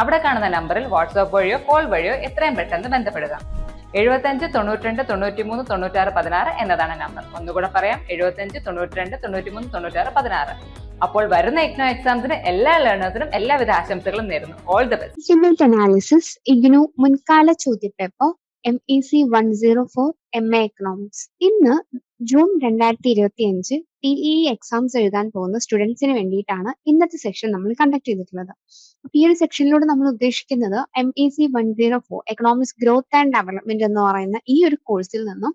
അവിടെ കാണുന്ന നമ്പറിൽ വാട്സാപ്പ് വഴിയോ കോൾ വഴിയോ എത്രയും പെട്ടെന്ന് ബന്ധപ്പെടുക. എഴുപത്തഞ്ച് തൊണ്ണൂറ്റിരണ്ട് തൊണ്ണൂറ്റിമൂന്ന് തൊണ്ണൂറ്റാറ് പതിനാറ് എന്നതാണ് നമ്പർ. ഒന്നുകൂടെ പറയാം എഴുപത്തഞ്ച് തൊണ്ണൂറ്റിരണ്ട് തൊണ്ണൂറ്റിമൂന്ന് തൊണ്ണൂറ്റാറ് പതിനാറ്. അപ്പോൾ വരുന്ന ഇഗ്നോ എക്സാംസിന് എല്ലാ ലേണേഴ്സിനും എല്ലാവിധ ആശംസകളും നേരുന്നു. All the best analysis IGNOU മുൻകാല ചോദ്യപേപ്പർ M E C one zero four M A economics ഇന്ന് ജൂൺ രണ്ടായിരത്തി ഇരുപത്തി അഞ്ച് ടി ഇ എക്സാംസ് എഴുതാൻ പോകുന്ന സ്റ്റുഡൻസിന് വേണ്ടിയിട്ടാണ് ഇന്നത്തെ സെക്ഷൻ നമ്മൾ കണ്ടക്ട് ചെയ്തിട്ടുള്ളത്. അപ്പൊ ഈ ഒരു സെക്ഷനിലൂടെ നമ്മൾ ഉദ്ദേശിക്കുന്നത് M E C one zero four economics growth and development എന്ന് പറയുന്ന ഈ ഒരു കോഴ്സിൽ നിന്നും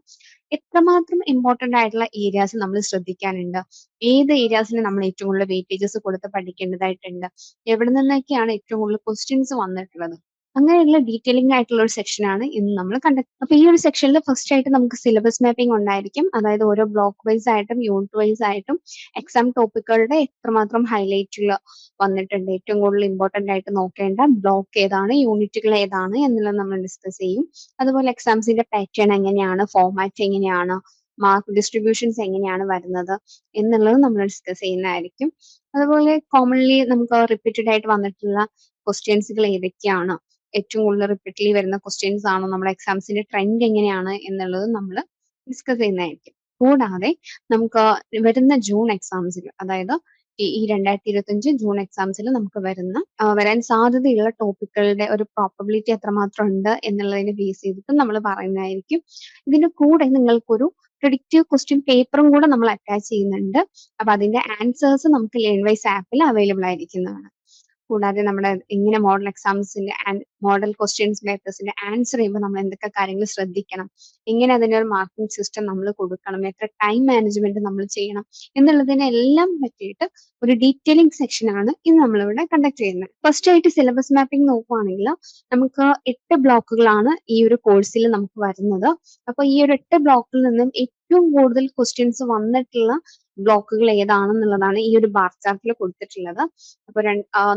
എത്രമാത്രം ഇമ്പോർട്ടന്റ് ആയിട്ടുള്ള ഏരിയാസ് നമ്മൾ ശ്രദ്ധിക്കാനുണ്ട്? ഏത് ഏരിയാസിന് നമ്മൾ ഏറ്റവും കൂടുതൽ വെയിറ്റേജസ് കൊടുത്ത് പഠിക്കേണ്ടതായിട്ടുണ്ട്? എവിടെ നിന്നൊക്കെയാണ് ഏറ്റവും കൂടുതൽ ക്വസ്റ്റ്യൻസ് വന്നിട്ടുള്ളത്? അങ്ങനെയുള്ള ഡീറ്റെയിലിംഗ് ആയിട്ടുള്ള ഒരു സെക്ഷനാണ് ഇന്ന് നമ്മൾ കണ്ടത്. അപ്പൊ ഈ ഒരു സെക്ഷനിൽ ഫസ്റ്റ് ആയിട്ട് നമുക്ക് സിലബസ് മാപ്പിംഗ് ഉണ്ടായിരിക്കും. അതായത് ഓരോ ബ്ലോക്ക് വൈസ് ആയിട്ടും യൂണിറ്റ് വൈസ് ആയിട്ടും എക്സാം ടോപ്പിക്കുകളുടെ എത്രമാത്രം ഹൈലൈറ്റുകൾ വന്നിട്ടുണ്ട്. ഏറ്റവും കൂടുതൽ ഇമ്പോർട്ടന്റ് ആയിട്ട് നോക്കേണ്ട ബ്ലോക്ക് ഏതാണ് യൂണിറ്റുകൾ ഏതാണ് എന്നുള്ളത് നമ്മൾ ഡിസ്കസ് ചെയ്യും. അതുപോലെ എക്സാംസിന്റെ പാറ്റേൺ എങ്ങനെയാണ് ഫോർമാറ്റ് എങ്ങനെയാണ് മാർക്ക് ഡിസ്ട്രിബ്യൂഷൻസ് എങ്ങനെയാണ് വരുന്നത് എന്നുള്ളത് നമ്മൾ ഡിസ്കസ് ചെയ്യുന്നതായിരിക്കും. അതുപോലെ കോമൺലി നമുക്ക് റിപ്പീറ്റഡ് ആയിട്ട് വന്നിട്ടുള്ള ക്വസ്റ്റ്യൻസുകൾ ഏതൊക്കെയാണ്? ഏറ്റവും കൂടുതൽ റിപ്പീറ്റ്ലി വരുന്ന ക്വസ്റ്റ്യൻസ് ആണോ? നമ്മുടെ എക്സാംസിന്റെ ട്രെൻഡ് എങ്ങനെയാണ് എന്നുള്ളത് നമ്മൾ ഡിസ്കസ് ചെയ്യുന്നതായിരിക്കും. കൂടാതെ നമുക്ക് വരുന്ന ജൂൺ എക്സാംസിൽ അതായത് ഈ രണ്ടായിരത്തി ഇരുപത്തി അഞ്ച് ജൂൺ എക്സാംസിൽ നമുക്ക് വരുന്ന വരാൻ സാധ്യതയുള്ള ടോപ്പിക്കുകളുടെ ഒരു പ്രോപ്പബിലിറ്റി എത്രമാത്രം ഉണ്ട് എന്നുള്ളതിനെ ബേസ് ചെയ്തിട്ട് നമ്മൾ പറയുന്നതായിരിക്കും. ഇതിന്റെ കൂടെ നിങ്ങൾക്കൊരു പ്രിഡിക്റ്റീവ് ക്വസ്റ്റ്യൻ പേപ്പറും കൂടെ നമ്മൾ അറ്റാച്ച് ചെയ്യുന്നുണ്ട്. അപ്പൊ അതിന്റെ ആൻസേഴ്സ് നമുക്ക് ലേൺ വൈസ് ആപ്പിൽ അവൈലബിൾ ആയിരിക്കുന്നതാണ്. കൂടാതെ നമ്മുടെ ഇങ്ങനെ മോഡൽ എക്സാംസിന്റെ മോഡൽ ക്വസ്റ്റ്യൻസ് പേപ്പേഴ്സിന്റെ ആൻസർ ചെയ്യുമ്പോൾ നമ്മൾ എന്തൊക്കെ കാര്യങ്ങൾ ശ്രദ്ധിക്കണം? എങ്ങനെ അതിന്റെ ഒരു മാർക്കിംഗ് സിസ്റ്റം നമ്മൾ കൊടുക്കണം. എത്ര ടൈം മാനേജ്മെന്റ് നമ്മൾ ചെയ്യണം എന്നുള്ളതിനെല്ലാം പറ്റിയിട്ട് ഒരു ഡീറ്റെയിലിംഗ് സെക്ഷനാണ് ഇന്ന് നമ്മളിവിടെ കണ്ടക്ട് ചെയ്യുന്നത്. ഫസ്റ്റ് ആയിട്ട് സിലബസ് മാപ്പിംഗ് നോക്കുവാണെങ്കിൽ നമുക്ക് എട്ട് ബ്ലോക്കുകളാണ് ഈ ഒരു കോഴ്സിൽ നമുക്ക് വരുന്നത്. അപ്പൊ ഈ ഒരു എട്ട് ബ്ലോക്കിൽ നിന്നും ഏറ്റവും കൂടുതൽ ക്വസ്റ്റ്യൻസ് വന്നിട്ടുള്ള ബ്ലോക്കുകൾ ഏതാണെന്നുള്ളതാണ് ഈ ഒരു ബാർ ചാർട്ടിൽ കൊടുത്തിട്ടുള്ളത്. അപ്പൊ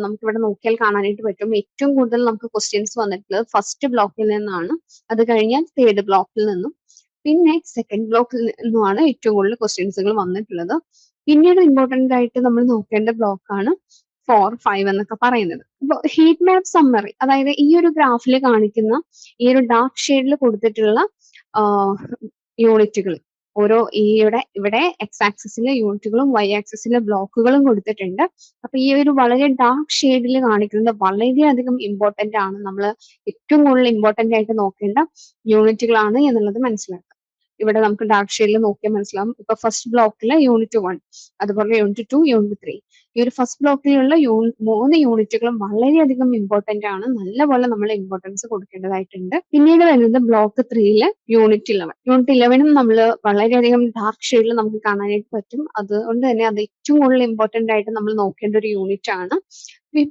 നമുക്ക് ഇവിടെ നോക്കിയാൽ കാണാനായിട്ട് പറ്റും. ഏറ്റവും കൂടുതൽ നമുക്ക് ക്വസ്റ്റ്യൻസ് വന്നിട്ടുള്ളത് ഫസ്റ്റ് ബ്ലോക്കിൽ നിന്നാണ്. അത് കഴിഞ്ഞാൽ തേർഡ് ബ്ലോക്കിൽ നിന്നും. പിന്നെ സെക്കൻഡ് ബ്ലോക്കിൽ നിന്നുമാണ് ഏറ്റവും കൂടുതൽ ക്വസ്റ്റ്യൻസുകൾ വന്നിട്ടുള്ളത്. പിന്നീട് ഇമ്പോർട്ടന്റ് ആയിട്ട് നമ്മൾ നോക്കേണ്ട ബ്ലോക്കാണ് ഫോർ ഫൈവ് എന്നൊക്കെ പറയുന്നത്. അപ്പൊ ഹീറ്റ് മാപ്പ് സമ്മറി അതായത് ഈ ഒരു ഗ്രാഫിൽ കാണിക്കുന്ന ഈ ഒരു ഡാർക്ക് ഷെയ്ഡിൽ കൊടുത്തിട്ടുള്ള യൂണിറ്റുകൾ ഓരോ ഈയുടെ ഇവിടെ എക്സ് ആക്സിസിലെ യൂണിറ്റുകളും വൈ ആക്സിസിലെ ബ്ലോക്കുകളും കൊടുത്തിട്ടുണ്ട്. അപ്പൊ ഈ ഒരു വളരെ ഡാർക്ക് ഷെയ്ഡിൽ കാണിക്കുന്നത് വളരെയധികം ഇമ്പോർട്ടന്റ് ആണ്. നമ്മൾ ഏറ്റവും കൂടുതൽ ഇമ്പോർട്ടന്റ് ആയിട്ട് നോക്കേണ്ട യൂണിറ്റുകളാണ് എന്നുള്ളത് മനസ്സിലാക്കുക. ഇവിടെ നമുക്ക് ഡാർക്ക് ഷെയ്ഡിൽ നോക്കിയാൽ മനസ്സിലാവും. ഇപ്പൊ ഫസ്റ്റ് ബ്ലോക്കിലെ യൂണിറ്റ് വൺ അതുപോലെ യൂണിറ്റ് ടു യൂണിറ്റ് ത്രീ ഈ ഒരു ഫസ്റ്റ് ബ്ലോക്കിലുള്ള മൂന്ന് യൂണിറ്റുകളും വളരെയധികം ഇമ്പോർട്ടന്റ് ആണ്. നല്ലപോലെ നമ്മൾ ഇമ്പോർട്ടൻസ് കൊടുക്കേണ്ടതായിട്ടുണ്ട്. പിന്നീട് വരുന്നത് ബ്ലോക്ക് ത്രീയിലെ യൂണിറ്റ് ഇലവൻ യൂണിറ്റ് ഇലവനും നമ്മൾ വളരെയധികം ഡാർക്ക് ഷെയ്ഡിൽ നമുക്ക് കാണാനായിട്ട് പറ്റും. അതുകൊണ്ട് തന്നെ അത് ഏറ്റവും കൂടുതൽ ഇമ്പോർട്ടന്റ് ആയിട്ട് നമ്മൾ നോക്കേണ്ട ഒരു യൂണിറ്റ് ആണ്.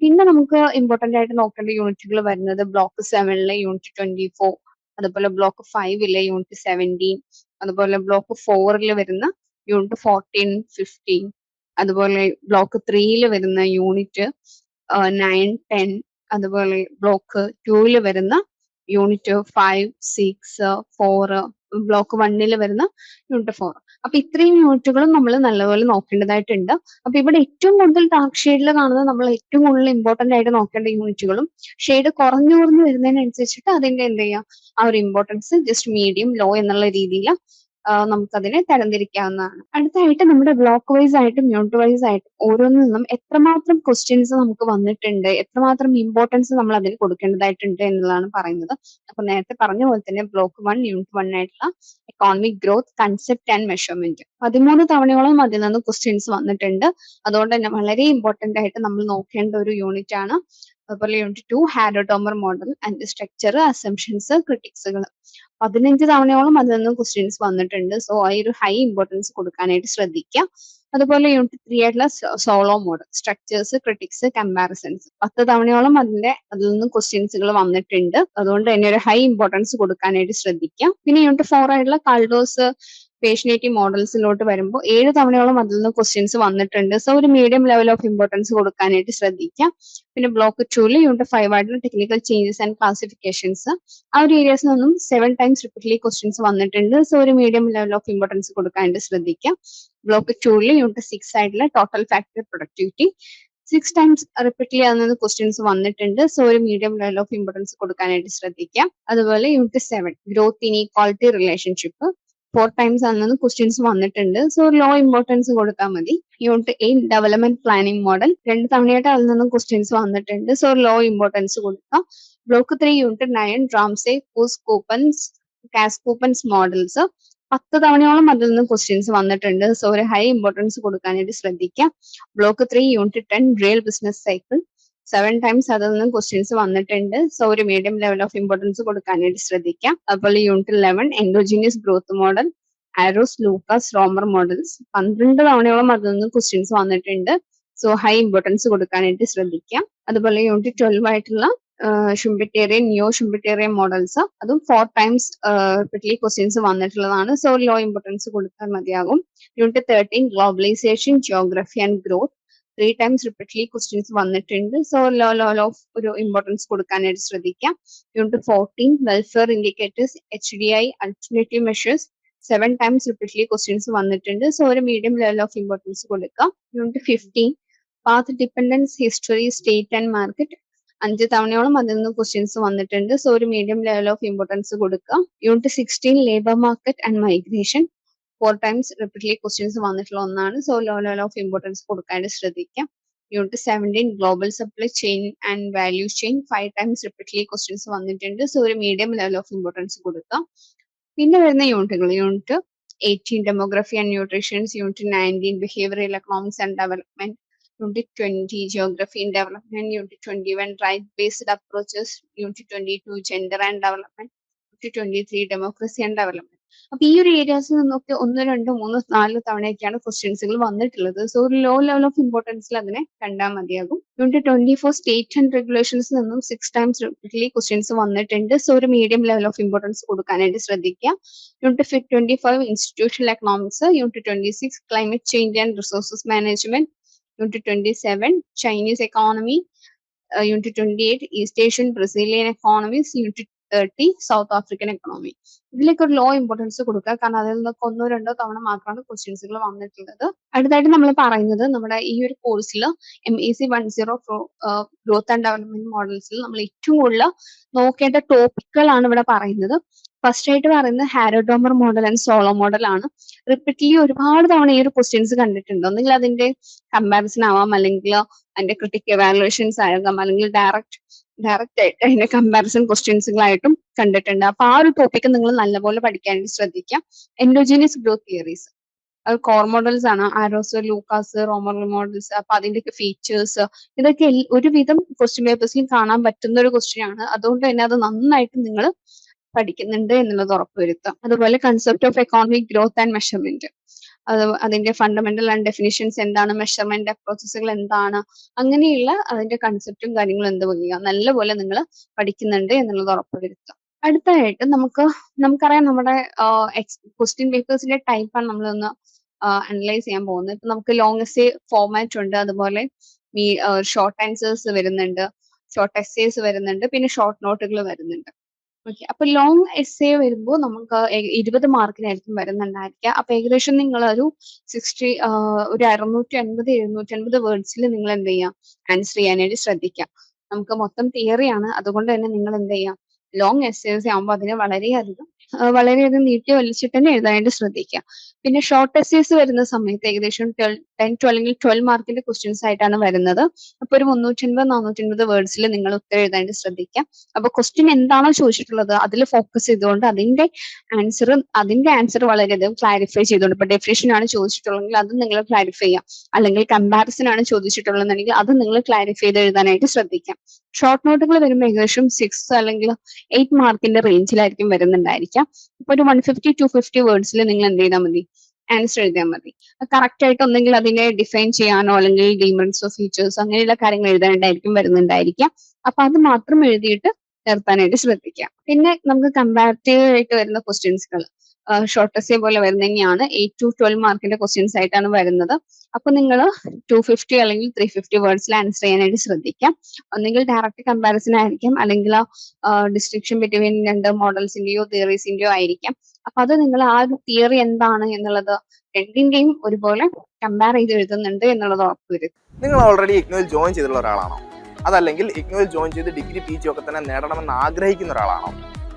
പിന്നെ നമുക്ക് ഇമ്പോർട്ടന്റ് ആയിട്ട് നോക്കേണ്ട യൂണിറ്റുകൾ വരുന്നത് ബ്ലോക്ക് സെവനിലെ യൂണിറ്റ് ട്വന്റി ഫോർ അതുപോലെ ബ്ലോക്ക് ഫൈവിലെ യൂണിറ്റ് സെവന്റീൻ അതുപോലെ ബ്ലോക്ക് ഫോറിൽ വരുന്ന യൂണിറ്റ് ഫോർട്ടീൻ ഫിഫ്റ്റീൻ അതുപോലെ ബ്ലോക്ക് ത്രീയിൽ വരുന്ന യൂണിറ്റ് നയൻ ടെൻ അതുപോലെ ബ്ലോക്ക് ടൂവിൽ വരുന്ന unit five six four block വണ്ണിൽ വരുന്ന യൂണിറ്റ് ഫോർ അപ്പൊ ഇത്രയും യൂണിറ്റുകളും നമ്മൾ നല്ലപോലെ നോക്കേണ്ടതായിട്ടുണ്ട്. അപ്പൊ ഇവിടെ ഏറ്റവും കൂടുതൽ ഡാർക്ക് ഷെയ്ഡിൽ കാണുന്നത് നമ്മൾ ഏറ്റവും കൂടുതൽ ഇമ്പോർട്ടന്റ് ആയിട്ട് നോക്കേണ്ട യൂണിറ്റുകളും ഷെയ്ഡ് കുറഞ്ഞു കുറഞ്ഞു വരുന്നതിനനുസരിച്ചിട്ട് അതിന്റെ എന്ത് ചെയ്യുക? ആ ഒരു ഇമ്പോർട്ടൻസ് ജസ്റ്റ് മീഡിയം ലോ എന്നുള്ള രീതിയിൽ നമുക്കതിനെ തരംതിരിക്കാവുന്നതാണ്. അടുത്തായിട്ട് നമ്മുടെ ബ്ലോക്ക് വൈസ് ആയിട്ടും യൂണിറ്റ് വൈസ് ആയിട്ടും ഓരോന്നിൽ നിന്നും എത്രമാത്രം ക്വസ്റ്റ്യൻസ് നമുക്ക് വന്നിട്ടുണ്ട് എത്രമാത്രം ഇമ്പോർട്ടൻസ് നമ്മൾ അതിന് കൊടുക്കേണ്ടതായിട്ടുണ്ട് എന്നുള്ളതാണ് പറയുന്നത്. അപ്പൊ നേരത്തെ പറഞ്ഞ പോലെ തന്നെ ബ്ലോക്ക് വൺ യൂണിറ്റ് വൺ ആയിട്ടുള്ള economic growth concept and measurement പതിമൂന്ന് തവണയോളം അതിൽ നിന്ന് ക്വസ്റ്റ്യൻസ് വന്നിട്ടുണ്ട്. അതുകൊണ്ട് തന്നെ വളരെ ഇമ്പോർട്ടന്റ് ആയിട്ട് നമ്മൾ നോക്കേണ്ട ഒരു യൂണിറ്റ് ആണ് അതുപോലെ unit two Harrod Domar model and structure assumptions ക്രിറ്റിക്സുകൾ പതിനഞ്ച് തവണയോളം അതിൽ നിന്ന് ക്വസ്റ്റ്യൻസ് വന്നിട്ടുണ്ട്. സോ ആ ഒരു ഹൈ ഇമ്പോർട്ടൻസ് കൊടുക്കാനായിട്ട് ശ്രദ്ധിക്കുക അതുപോലെ യൂണിറ്റ് ത്രീ ആയിട്ടുള്ള Solow model structures critics comparisons പത്ത് തവണയോളം അതിന്റെ അതിൽ നിന്നും ക്വസ്റ്റ്യൻസുകൾ വന്നിട്ടുണ്ട്. അതുകൊണ്ട് തന്നെ ഒരു ഹൈ ഇമ്പോർട്ടൻസ് കൊടുക്കാനായിട്ട് ശ്രദ്ധിക്കാം. പിന്നെ യൂണിറ്റ് ഫോർ ആയിട്ടുള്ള കാൾഡോസ് പേഷ്യനേറ്റീവ് മോഡൽസിലോട്ട് വരുമ്പോൾ ഏഴ് തവണയോളം അതിൽ നിന്ന് ക്വസ്റ്റ്യൻസ് വന്നിട്ടുണ്ട്. സോ ഒരു മീഡിയം ലെവൽ ഓഫ് ഇമ്പോർട്ടൻസ് കൊടുക്കാനായിട്ട് ശ്രദ്ധിക്കാം. പിന്നെ ബ്ലോക്ക് ടൂൽ യൂണിറ്റ് ഫൈവ് ആയിട്ടുള്ള ടെക്നിക്കൽ ചേഞ്ചസ് ആൻഡ് ക്ലാസിഫിക്കേഷൻസ് ആ ഒരു ഏരിയസിൽ നിന്നും സെവൻ ടൈംസ് റിപ്പീറ്റ്ലി ക്വസ്റ്റ്യൻസ് വന്നിട്ടുണ്ട്. സോ ഒരു മീഡിയം ലെവൽ ഓഫ് ഇമ്പോർട്ടൻസ് കൊടുക്കാനായിട്ട് ശ്രദ്ധിക്കാം. ബ്ലോക്ക് ടൂൽ യൂണിറ്റ് സിക്സ് ആയിട്ടുള്ള total factory productivity six times repeatedly ചെയ്യാവുന്ന ക്വസ്റ്റ്യൻസ് വന്നിട്ടുണ്ട്. സോ ഒരു മീഡിയം ലെവൽ ഓഫ് ഇമ്പോർട്ടൻസ് കൊടുക്കാനായിട്ട് ശ്രദ്ധിക്കാം. അതുപോലെ unit seven growth inequality relationship four times ആണെന്ന് ക്വസ്റ്റ്യൻസ് വന്നിട്ടുണ്ട്. സോ ലോ ഇമ്പോർട്ടൻസ് കൊടുത്താൽ മതി. Unit eight development planning model രണ്ട് തവണയായിട്ട് അതിൽ നിന്നും ക്വസ്റ്റ്യൻസ് വന്നിട്ടുണ്ട്. സോ ലോ ഇമ്പോർട്ടൻസ് കൊടുക്കാം. Block three unit nine Ramsey Cass Koopmans Cass Koopmans models പത്ത് തവണയോളം അതിൽ നിന്ന് ക്വസ്റ്റ്യൻസ് വന്നിട്ടുണ്ട്. സോ ഒരു ഹൈ ഇമ്പോർട്ടൻസ് കൊടുക്കാനായിട്ട് ശ്രദ്ധിക്കാം. Block three unit ten real business cycle seven times അതിൽ നിന്നും ക്വസ്റ്റ്യൻസ് വന്നിട്ടുണ്ട്. സോ ഒരു മീഡിയം ലെവൽ ഓഫ് ഇമ്പോർട്ടൻസ് കൊടുക്കാനായിട്ട് ശ്രദ്ധിക്കാം. അതുപോലെ unit eleven endogenous growth model Arrow's Lucas Romer models പന്ത്രണ്ട് തവണയോളം അതിൽ നിന്ന് ക്വസ്റ്റ്യൻസ് വന്നിട്ടുണ്ട്. സോ ഹൈ ഇമ്പോർട്ടൻസ് കൊടുക്കാനായിട്ട് ശ്രദ്ധിക്കാം. അതുപോലെ യൂണിറ്റ് ട്വൽവ് ആയിട്ടുള്ള ഷുംബിറ്റേറിയൻ ന്യൂ ഷുംബിറ്റേറിയൻ മോഡൽസ് അതും ഫോർ ടൈംസ് റിപ്പീറ്റ്ലി ക്വസ്റ്റ്യൻസ് വന്നിട്ടുള്ളതാണ്. സോ ലോ ഇമ്പോർട്ടൻസ് കൊടുത്താൽ മതിയാകും. Unit thirteen globalisation geography and growth three times repeatedly questions വന്നിട്ടുണ്ട്. സോ ലോ ലോ ഓഫ് ഒരു ഇമ്പോർട്ടൻസ് കൊടുക്കാനായിട്ട് ശ്രദ്ധിക്കാം. Unit fourteen welfare indicators H D I alternative measures seven times repeatedly questions വന്നിട്ടുണ്ട്. So ഒരു medium level of importance കൊടുക്കാം. Unit fifteen path dependence history state and market അഞ്ച് തവണയോളം അതിൽ നിന്ന് ക്വസ്റ്റ്യൻസ് വന്നിട്ടുണ്ട്. സോ ഒരു മീഡിയം ലെവൽ ഓഫ് ഇമ്പോർട്ടൻസ് കൊടുക്കാം. Unit sixteen labour market and migration four times repeatedly questions വന്നിട്ടുള്ള ഒന്നാണ്. So low level of importance കൊടുക്കാനായിട്ട് ശ്രദ്ധിക്കാം. Unit seventeen global supply chain and value chain five times repeatedly questions വന്നിട്ടുണ്ട്. So ഒരു medium level of importance കൊടുക്കാം. പിന്നെ വരുന്ന യൂണിറ്റുകൾ unit eighteen demography and nutritions unit nineteen behavioural economics and development Unit 20 Geography and Development, Unit 21 Right Based Approaches, Unit 22 Gender and Development, Unit 23 Democracy and Development. അപ്പൊ ഈ ഒരു ഏരിയാസിൽ നിന്നൊക്കെ ഒന്ന് രണ്ട് മൂന്ന് നാല് തവണയൊക്കെയാണ് ക്വസ്റ്റ്യൻസുകൾ വന്നിട്ടുള്ളത്. സോ ഒരു ലോ ലെവൽ ഓഫ് ഇമ്പോർട്ടൻസിൽ അതിനെ കണ്ടാൽ മതിയാകും. Unit twenty four state and regulations നിന്നും സിക്സ് ടൈംസ് റിപ്പീറ്റ്ലി ക്വസ്റ്റ്യൻസ് വന്നിട്ടുണ്ട്. സോ ഒരു മീഡിയം ലെവൽ ഓഫ് ഇമ്പോർട്ടൻസ് കൊടുക്കാനായിട്ട് ശ്രദ്ധിക്കുക. Unit twenty five institutional economics unit twenty six climate change and resources management Unit 27, Chinese economy. Uh, Unit 28, East Asian Brazilian economies. Unit 30, South African economy ഇതിലേക്ക് ഒരു low importance കൊടുക്കുക. കാരണം അതിൽ നിന്നൊക്കെ ഒന്നോ രണ്ടോ തവണ മാത്രമാണ് ക്വസ്റ്റ്യൻസുകൾ വന്നിട്ടുള്ളത്. അടുത്തായിട്ട് നമ്മൾ പറയുന്നത് നമ്മുടെ ഈ ഒരു കോഴ്സിൽ M E C one zero growth and development മോഡൽസിൽ നമ്മൾ ഏറ്റവും കൂടുതൽ നോക്കേണ്ട ടോപ്പിക്കുകളാണ് ഇവിടെ പറയുന്നത്. ഫസ്റ്റ് ആയിട്ട് പറയുന്നത് Harrod Domar model and Solow model ആണ്. റിപ്പീറ്റ്ലി ഒരുപാട് തവണ ഈ ഒരു ക്വസ്റ്റ്യൻസ് കണ്ടിട്ടുണ്ട്. ഒന്നുകിൽ അതിന്റെ കമ്പാരിസൺ ആവാം. അല്ലെങ്കിൽ അതിന്റെ ക്രിട്ടിക് എവാലുവേഷൻസ് ആകാം. അല്ലെങ്കിൽ ഡയറക്റ്റ് ഡയറക്റ്റ് ആയിട്ട് അതിന്റെ കമ്പാരിസൺ ക്വസ്റ്റ്യൻസുകളായിട്ടും കണ്ടിട്ടുണ്ട്. അപ്പൊ ആ ഒരു ടോപ്പിക്ക് നിങ്ങൾ നല്ലപോലെ പഠിക്കാനായിട്ട് ശ്രദ്ധിക്കാം എൻഡോജീനിയസ് ഗ്രോത്ത് തിയറീസ് അത് കോർ മോഡൽസ് ആണ്. ആരോസ് ലൂക്കാസ് റോമർ മോഡൽസ് അപ്പൊ അതിന്റെയൊക്കെ ഫീച്ചേഴ്സ് ഇതൊക്കെ ഒരുവിധം ക്വസ്റ്റ്യൻ പേപ്പേഴ്സിലും കാണാൻ പറ്റുന്ന ഒരു ക്വസ്റ്റ്യൻ ആണ്. അതുകൊണ്ട് തന്നെ അത് നന്നായിട്ട് നിങ്ങൾ പഠിക്കുന്നുണ്ട് എന്നുള്ളത് ഉറപ്പുവരുത്തുക. അതുപോലെ concept of economic growth and measurement അത് അതിന്റെ ഫണ്ടമെന്റൽ ആൻഡ് ഡെഫിനിഷൻസ് എന്താണ് മെഷർമെന്റ് പ്രോസസ്സുകൾ എന്താണ് അങ്ങനെയുള്ള അതിന്റെ കൺസെപ്റ്റും കാര്യങ്ങളും എന്ത് നല്ലപോലെ നിങ്ങൾ പഠിക്കുന്നുണ്ട് എന്നുള്ളത് ഉറപ്പുവരുത്തുക. അടുത്തായിട്ട് നമുക്ക് നമുക്കറിയാം നമ്മുടെ ക്വസ്റ്റ്യൻ പേപ്പേഴ്സിന്റെ ടൈപ്പാണ് നമ്മളൊന്ന് അനലൈസ് ചെയ്യാൻ പോകുന്നത്. ഇപ്പൊ നമുക്ക് ലോങ് എസ്സേ ഫോർമാറ്റ് ഉണ്ട് അതുപോലെ ഷോർട്ട് ആൻസേഴ്സ് വരുന്നുണ്ട് ഷോർട്ട് എസ്സേസ് വരുന്നുണ്ട് പിന്നെ ഷോർട്ട് നോട്ടുകൾ വരുന്നുണ്ട്. ഓക്കെ അപ്പൊ ലോങ് എസ്സേ വരുമ്പോൾ നമുക്ക് ഇരുപത് മാർക്കിനായിരിക്കും വരുന്നുണ്ടായിരിക്കുക. അപ്പൊ ഏകദേശം നിങ്ങൾ ഒരു സിക്സ്റ്റി ഒരു അറുന്നൂറ്റി അൻപത് എഴുന്നൂറ്റി അൻപത് വേർഡ്സിൽ നിങ്ങൾ എന്ത് ചെയ്യാം ആൻസർ ചെയ്യാനായിട്ട് ശ്രദ്ധിക്കാം നമുക്ക് മൊത്തം തിയറിയാണ് അതുകൊണ്ട് തന്നെ നിങ്ങൾ എന്ത് ചെയ്യാം ലോങ് എസ്സേസ് ആകുമ്പോൾ അതിനെ വളരെയധികം വളരെയധികം നീട്ടി വലിച്ചിട്ട് തന്നെ എഴുതാനായിട്ട് ശ്രദ്ധിക്കുക. പിന്നെ ഷോർട്ട് എസ്സേസ് വരുന്ന സമയത്ത് ഏകദേശം ടെൻ ടു അല്ലെങ്കിൽ ട്വൽവ് മാർക്കിന്റെ ക്വസ്റ്റ്യൻസ് ആയിട്ടാണ് വരുന്നത്. അപ്പൊ ഒരു മുന്നൂറ്റി അൻപത് നാനൂറ്റി അൻപത് വേർഡ്സിൽ നിങ്ങൾ ഉത്തരം എഴുതാനായിട്ട് ശ്രദ്ധിക്കുക. അപ്പൊ ക്വസ്റ്റ്യൻ എന്താണോ ചോദിച്ചിട്ടുള്ളത് അതിൽ ഫോക്കസ് ചെയ്തുകൊണ്ട് അതിന്റെ ആൻസർ അതിന്റെ ആൻസർ വളരെയധികം ക്ലാരിഫൈ ചെയ്തുകൊണ്ട് ഇപ്പൊ ഡെഫിനേഷൻ ആണ് ചോദിച്ചിട്ടുള്ളതെങ്കിൽ അത് നിങ്ങൾ ക്ലാരിഫൈ ചെയ്യാം അല്ലെങ്കിൽ കമ്പാരിസൺ ആണ് ചോദിച്ചിട്ടുള്ളതെന്നുണ്ടെങ്കിൽ അത് നിങ്ങൾ ക്ലാരിഫൈ ചെയ്ത് എഴുതാനായിട്ട് ശ്രദ്ധിക്കാം ഷോർട്ട് നോട്ടുകൾ വരുമ്പോൾ ഏകദേശം സിക്സ് അല്ലെങ്കിൽ എയ്റ്റ് മാർക്കിന്റെ റേഞ്ചിലായിരിക്കും വരുന്നുണ്ടായിരിക്കാം. ഇപ്പൊ ഒരു വൺ ഫിഫ്റ്റി ടു ഫിഫ്റ്റി വേർഡ്സിൽ നിങ്ങൾ എന്ത് ചെയ്താൽ മതി? ആൻസർ എഴുതിയാൽ മതി. കറക്റ്റ് ആയിട്ട് ഒന്നെങ്കിൽ അതിനെ ഡിഫൈൻ ചെയ്യാനോ അല്ലെങ്കിൽ ഡീമൻസ് ഓഫ് ഫീച്ചേഴ്സ് അങ്ങനെയുള്ള കാര്യങ്ങൾ എഴുതാനായിട്ടായിരിക്കും വരുന്നുണ്ടായിരിക്കാം. അപ്പൊ അത് മാത്രം എഴുതിയിട്ട് നിർത്താനായിട്ട് ശ്രദ്ധിക്കാം. പിന്നെ നമുക്ക് കമ്പാരിറ്റീവ് ആയിട്ട് വരുന്ന ക്വസ്റ്റ്യൻസുകൾ ഷോർട്ട് എസ്സേ പോലെ വരുന്ന തന്നെയാണ് എയ്റ്റ് ടു ട്വൽവ് മാർക്കിന്റെ ക്വസ്റ്റ്യൻസ് ആയിട്ടാണ് വരുന്നത്. അപ്പൊ നിങ്ങൾ ടു ഫിഫ്റ്റി അല്ലെങ്കിൽ ത്രീ ഫിഫ്റ്റി വേർഡ്സിൽ ആൻസർ ചെയ്യാനായിട്ട് ശ്രദ്ധിക്കാം. ഒന്നെങ്കിൽ ഡയറക്റ്റ് കമ്പാരിസൺ ആയിരിക്കും. അല്ലെങ്കിൽ ഡിസ്ട്രിക്ഷൻ ബിറ്റ്വീൻ രണ്ട് മോഡൽസിന്റെയോ തിയറീസിന്റെയോ ആയിരിക്കാം. അപ്പൊ അത് നിങ്ങൾ ആ തിയറി എന്താണ് എന്നുള്ളത് രണ്ടിന്റെയും ഒരുപോലെ കമ്പയർ ചെയ്ത് എഴുതുന്നുണ്ട് എന്നുള്ളത് ഉറപ്പുവരുത്തുക നിങ്ങൾ ഓൾറെഡി ഇഗ്നോയിൽ ജോയിൻ ചെയ്തിട്ടുള്ള ഒരാളാണോ? അതല്ലെങ്കിൽ ഇഗ്നോയിൽ ജോയിൻ ചെയ്ത് ഡിഗ്രി പി ജി ഒക്കെ തന്നെ നേടണമെന്ന് ആഗ്രഹിക്കുന്ന ഒരാളാണോ?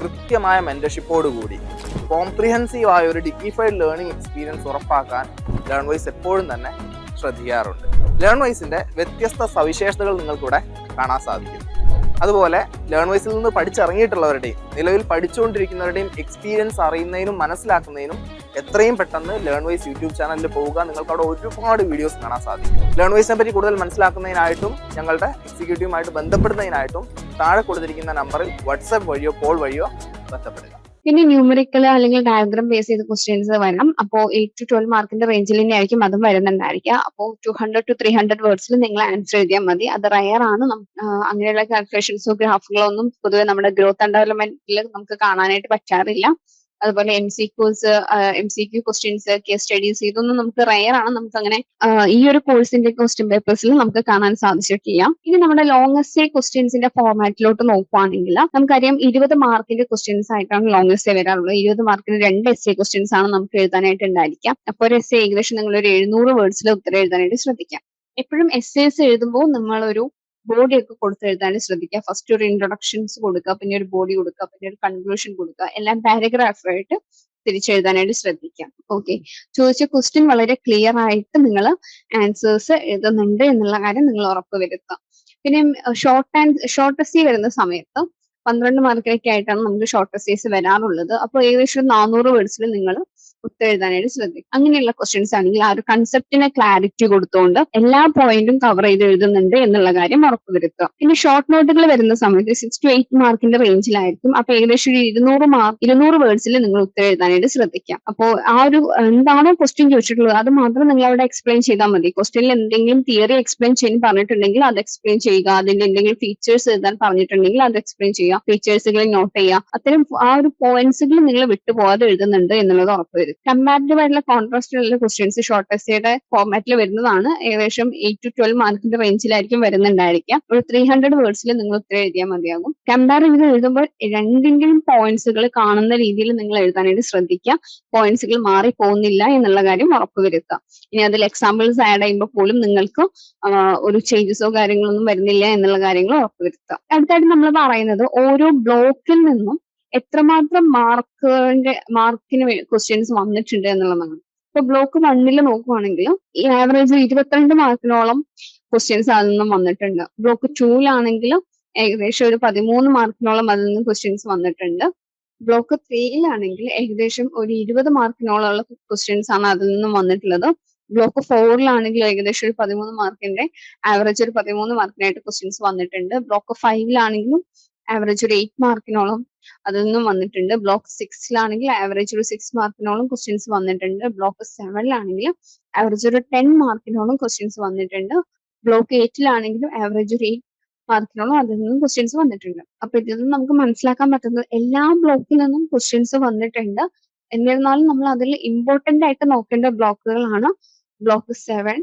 കൃത്യമായ മെന്റർഷിപ്പോടുകൂടി കോംപ്രിഹെൻസീവ് ആയ ഒരു ഡിഗ്നിഫൈഡ് ലേണിംഗ് എക്സ്പീരിയൻസ് ഉറപ്പാക്കാൻ ലേൺ വൈസ് എപ്പോഴും തന്നെ ശ്രദ്ധിക്കാറുണ്ട്. ലേൺ വൈസിന്റെ വ്യത്യസ്ത സവിശേഷതകൾ നിങ്ങൾക്കിവിടെ കാണാൻ സാധിക്കും. അതുപോലെ ലേൺ വൈസിൽ നിന്ന് പഠിച്ചിറങ്ങിയിട്ടുള്ളവരുടെയും നിലവിൽ പഠിച്ചുകൊണ്ടിരിക്കുന്നവരുടെയും എക്സ്പീരിയൻസ് അറിയുന്നതിനും മനസ്സിലാക്കുന്നതിനും എത്രയും പെട്ടെന്ന് ലേൺ വൈസ് യൂട്യൂബ് ചാനലിൽ പോവുക നിങ്ങൾക്ക് അവിടെ ഒരുപാട് വീഡിയോസ് കാണാൻ സാധിക്കും. ലേൺ വൈസിനെ പറ്റി കൂടുതൽ മനസ്സിലാക്കുന്നതിനായിട്ടും ഞങ്ങളുടെ എക്സിക്യൂട്ടീവുമായിട്ട് ബന്ധപ്പെടുന്നതിനായിട്ടും താഴെ കൊടുത്തിരിക്കുന്ന നമ്പറിൽ വാട്സാപ്പ് വഴിയോ കോൾ വഴിയോ ബന്ധപ്പെടുക. പിന്നെ ന്യൂമറിക്കൽ അല്ലെങ്കിൽ ഡയഗ്രാം ബേസ് ചെയ്ത ക്വസ്റ്റ്യൻസ് വരണം അപ്പോൾ എയ്റ്റ് ടു ട്വൽവ് മാർക്കിന്റെ റേഞ്ചിൽ തന്നെ ആയിരിക്കും അതും വരുന്നുണ്ടായിരിക്കുക. അപ്പോൾ two hundred to three hundred വേർഡ്സിൽ നിങ്ങൾ ആൻസർ എഴുതിയാൽ മതി. അത് റയർ ആണ്. അങ്ങനെയുള്ള കാൽക്കുലേഷൻസോ ഗ്രാഫുകളോ ഒന്നും പൊതുവെ നമ്മുടെ ഗ്രോത്ത് ആൻഡ് ഡെവലപ്മെന്റിൽ നമുക്ക് കാണാനായിട്ട് പറ്റാറില്ല. അതുപോലെ M C Qs M C Q questions case studies ഇതൊന്നും നമുക്ക് റയർ ആണ്. നമുക്ക് അങ്ങനെ ഈ ഒരു കോഴ്സിന്റെ ക്വസ്റ്റ്യൻ പേപ്പേഴ്സിൽ നമുക്ക് കാണാൻ സാധിച്ചിട്ടില്ല ഇനി നമ്മുടെ ലോങ്സ്റ്റ് ക്വസ്റ്റ്യൻസിന്റെ ഫോർമാറ്റിലോട്ട് നോക്കുവാണെങ്കിൽ നമുക്കറിയാം ഇരുപത് മാർക്കിന്റെ ക്വസ്റ്റ്യൻസ് ആയിട്ടാണ് ലോങ് വരാറുള്ളത്. ഇരുപത് മാർക്കിന് രണ്ട് എസ് എ ക്വസ്റ്റ്യൻസ് ആണ് നമുക്ക് എഴുതാനായിട്ട് ഉണ്ടായിരിക്കാം. അപ്പോൾ ഒരു എസ്സേ ഏകദേശം നിങ്ങൾ ഒരു എഴുന്നൂറ് വേർഡ്സിൽ ഉത്തരം എഴുതാനായിട്ട് ശ്രദ്ധിക്കാം. എപ്പോഴും എസ് എസ് എഴുതുമ്പോൾ നമ്മളൊരു ബോഡി ഒക്കെ കൊടുത്ത് എഴുതാൻ ശ്രദ്ധിക്കുക. ഫസ്റ്റ് ഒരു ഇൻട്രൊഡക്ഷൻസ് കൊടുക്കുക പിന്നെ ഒരു ബോഡി കൊടുക്കുക പിന്നെ ഒരു കൺക്ലൂഷൻ കൊടുക്കുക. എല്ലാം പാരഗ്രാഫായിട്ട് തിരിച്ചെഴുതാനായിട്ട് ശ്രദ്ധിക്കാം ഓക്കെ ചോദിച്ച ക്വസ്റ്റ്യൻ വളരെ ക്ലിയർ ആയിട്ട് നിങ്ങൾ ആൻസേഴ്സ് എഴുതുന്നുണ്ട് എന്നുള്ള കാര്യം നിങ്ങൾ ഉറപ്പ് വരുത്തുക. പിന്നെ ഷോർട്ട് ആൻഡ് ഷോർട്ട് എസ് വരുന്ന സമയത്ത് പന്ത്രണ്ട് മാർക്കിലൊക്കെ ആയിട്ടാണ് നമുക്ക് ഷോർട്ട് എസ്സേസ് വരാറുള്ളത്. അപ്പോൾ ഏകദേശം നാനൂറ് വേർഡ്സിൽ നിങ്ങൾ ഉത്തരം എഴുതാനായിട്ട് ശ്രദ്ധിക്കും. അങ്ങനെയുള്ള ക്വസ്റ്റ്യൻസ് ആണെങ്കിൽ ആ ഒരു കൺസെപ്റ്റിനെ ക്ലാരിറ്റി കൊടുത്തുകൊണ്ട് എല്ലാ പോയിന്റും കവർ ചെയ്ത് എഴുതുന്നുണ്ട് എന്നുള്ള കാര്യം ഉറപ്പുവരുത്തുക. പിന്നെ ഷോർട്ട് നോട്ടുകൾ വരുന്ന സമയത്ത് സിക്സ് ടു എയ്റ്റ് മാർക്കിന്റെ റേഞ്ചിലായിരിക്കും അപ്പൊ ഏകദേശം ഒരു ഇരുന്നൂറ് മാർക്ക് ഇരുന്നൂറ് വേർഡ്സിൽ നിങ്ങൾ ഉത്തരം എഴുതാനായിട്ട് ശ്രദ്ധിക്കാം അപ്പോൾ ആ ഒരു എന്താണോ ക്വസ്റ്റ്യൻ ചോദിച്ചിട്ടുള്ളത് അത് മാത്രം നിങ്ങൾ അവിടെ എക്സ്പ്ലെയിൻ ചെയ്താൽ മതി. ക്വസ്റ്റ്യനിൽ എന്തെങ്കിലും തിയറി എക്സ്പ്ലെയിൻ ചെയ്യാൻ പറഞ്ഞിട്ടുണ്ടെങ്കിൽ അത് എക്സ്പ്ലെയിൻ ചെയ്യുക. അതിന്റെ എന്തെങ്കിലും ഫീച്ചേഴ്സ് എഴുതാൻ പറഞ്ഞിട്ടുണ്ടെങ്കിൽ അത് എക്സ്പ്ലെയിൻ ചെയ്യുക. ഫീച്ചേഴ്സുകൾ നോട്ട് ചെയ്യുക. അത്തരം ആ ഒരു പോയിന്റ്സുകൾ നിങ്ങൾ വിട്ടുപോകാതെ എഴുതുന്നുണ്ട് എന്നുള്ളത് ഉറപ്പുവരും കമ്പാരിറ്റീവ് ആയിട്ടുള്ള കോൺട്രാസ്റ്റുള്ള ക്വസ്റ്റ്യൻസ് ഷോർട്ട് എസ്സേയുടെ ഫോർമാറ്റിൽ വരുന്നതാണ്. ഏകദേശം എയ്റ്റ് ടു ട്വൽവ് മാർക്കിന്റെ റേഞ്ചിലായിരിക്കും വരുന്നുണ്ടായിരിക്കാം ഒരു ത്രീ ഹൺഡ്രഡ് വേർഡ്സിൽ നിങ്ങൾ ഉത്തരം എഴുതിയാൽ മതിയാകും. കമ്പയർ എഴുതുമ്പോൾ രണ്ടിന്റെയും പോയിന്റ്സുകൾ കാണുന്ന രീതിയിൽ നിങ്ങൾ എഴുതാനായിട്ട് ശ്രദ്ധിക്കുക. പോയിന്റ്സുകൾ മാറി പോകുന്നില്ല എന്നുള്ള കാര്യം ഉറപ്പുവരുത്തുക. ഇനി അതിൽ എക്സാമ്പിൾസ് ആഡ് ചെയ്യുമ്പോൾ പോലും നിങ്ങൾക്ക് ഒരു ചേഞ്ചസോ കാര്യങ്ങളൊന്നും വരുന്നില്ല എന്നുള്ള കാര്യങ്ങൾ ഉറപ്പുവരുത്തുക. അടുത്തായിട്ട് നമ്മൾ പറയുന്നത് ഓരോ ബ്ലോക്കിൽ നിന്നും എത്രമാത്രം മാർക്കിന്റെ മാർക്കിന് ക്വസ്റ്റ്യൻസ് വന്നിട്ടുണ്ട് എന്നുള്ളതാണ്. ഇപ്പൊ ബ്ലോക്ക് വണ്ണിൽ നോക്കുവാണെങ്കിൽ ഈ ആവറേജ് ഇരുപത്തിരണ്ട് മാർക്കിനോളം ക്വസ്റ്റ്യൻസ് അതിൽ നിന്നും വന്നിട്ടുണ്ട്. ബ്ലോക്ക് ടൂവിലാണെങ്കിൽ ഏകദേശം ഒരു പതിമൂന്ന് മാർക്കിനോളം അതിൽ നിന്ന് ക്വസ്റ്റ്യൻസ് വന്നിട്ടുണ്ട്. ബ്ലോക്ക് ത്രീയിലാണെങ്കിൽ ഏകദേശം ഒരു ഇരുപത് മാർക്കിനോളം ഉള്ള ക്വസ്റ്റ്യൻസ് ആണ് അതിൽ നിന്നും വന്നിട്ടുള്ളത്. ബ്ലോക്ക് ഫോറിലാണെങ്കിൽ ഏകദേശം ഒരു പതിമൂന്ന് മാർക്കിന്റെ ആവറേജ് ഒരു പതിമൂന്ന് മാർക്കിനായിട്ട് ക്വസ്റ്റ്യൻസ് വന്നിട്ടുണ്ട്. ബ്ലോക്ക് ഫൈവിലാണെങ്കിലും ആവറേജ് ഒരു എയ്റ്റ് മാർക്കിനോളം അതിൽ നിന്നും വന്നിട്ടുണ്ട് ബ്ലോക്ക് സിക്സിലാണെങ്കിൽ ആവറേജ് ഒരു സിക്സ് മാർക്കിനോളം ക്വസ്റ്റ്യൻസ് വന്നിട്ടുണ്ട്. ബ്ലോക്ക് സെവനിലാണെങ്കിൽ ആവറേജ് ഒരു ടെൻ മാർക്കിനോളം ക്വസ്റ്റ്യൻസ് വന്നിട്ടുണ്ട്. ബ്ലോക്ക് എയ്റ്റിലാണെങ്കിലും ആവറേജ് ഒരു എയ്റ്റ് മാർക്കിനോളം അതിൽ നിന്നും ക്വസ്റ്റ്യൻസ് വന്നിട്ടുണ്ട്. അപ്പൊ ഇതിൽ നിന്ന് നമുക്ക് മനസ്സിലാക്കാൻ പറ്റുന്നത് എല്ലാ ബ്ലോക്കിൽ നിന്നും ക്വസ്റ്റ്യൻസ് വന്നിട്ടുണ്ട്. എന്നിരുന്നാലും നമ്മൾ അതിൽ ഇമ്പോർട്ടന്റ് ആയിട്ട് നോക്കേണ്ട ബ്ലോക്കുകളാണ് ബ്ലോക്ക് സെവൻ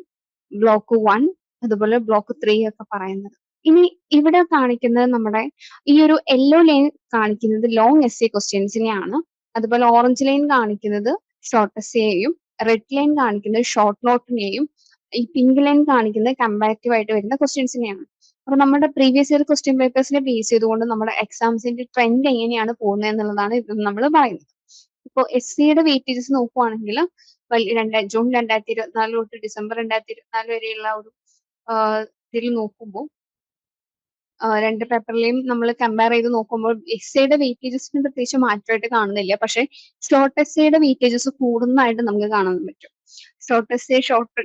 ബ്ലോക്ക് വൺ അതുപോലെ ബ്ലോക്ക് ത്രീ ഒക്കെ പറയുന്നത്. ഇനി ഇവിടെ കാണിക്കുന്നത് നമ്മുടെ ഈ ഒരു യെല്ലോ ലൈൻ കാണിക്കുന്നത് ലോങ് എസ് എ ക്വസ്റ്റ്യൻസിനെയാണ് അതുപോലെ ഓറഞ്ച് ലൈൻ കാണിക്കുന്നത് ഷോർട്ട് എസ് എയും റെഡ് ലൈൻ കാണിക്കുന്നത് ഷോർട്ട് നോട്ടിനെയും ഈ പിങ്ക് ലൈൻ കാണിക്കുന്നത് കമ്പാരിറ്റീവ് ആയിട്ട് വരുന്ന ക്വസ്റ്റ്യൻസിനെയാണ് അപ്പൊ നമ്മുടെ പ്രീവിയസ് ഇയർ ക്വസ്റ്റ്യൻ പേപ്പേഴ്സിനെ ബേസ് ചെയ്തുകൊണ്ട് നമ്മുടെ എക്സാംസിന്റെ ട്രെൻഡ് എങ്ങനെയാണ് പോകുന്നത് എന്നുള്ളതാണ് ഇത് നമ്മൾ പറയുന്നത്. ഇപ്പോൾ എസ് സിയുടെ വെയിറ്റേജസ് നോക്കുവാണെങ്കിൽ വലിയ ജൂൺ രണ്ടായിരത്തി ഇരുപത്തിനാല് തൊട്ട് ഡിസംബർ രണ്ടായിരത്തി ഇരുപത്തിനാല് വരെയുള്ള ഒരു ഇതിൽ നോക്കുമ്പോൾ രണ്ട് പേപ്പറിലെയും നമ്മൾ കമ്പയർ ചെയ്ത് നോക്കുമ്പോൾ എസ്സേയുടെ വെയിറ്റേജസിന് പ്രത്യേകിച്ച് മാറ്റമായിട്ട് കാണുന്നില്ല. പക്ഷെ ഷോർട്ട് എസ്സേയുടെ വെയിറ്റേജസ് കൂടുന്നതായിട്ട് നമുക്ക് കാണാൻ പറ്റും. ഷോർട്ട് എസ്സേ ഷോർട്ട്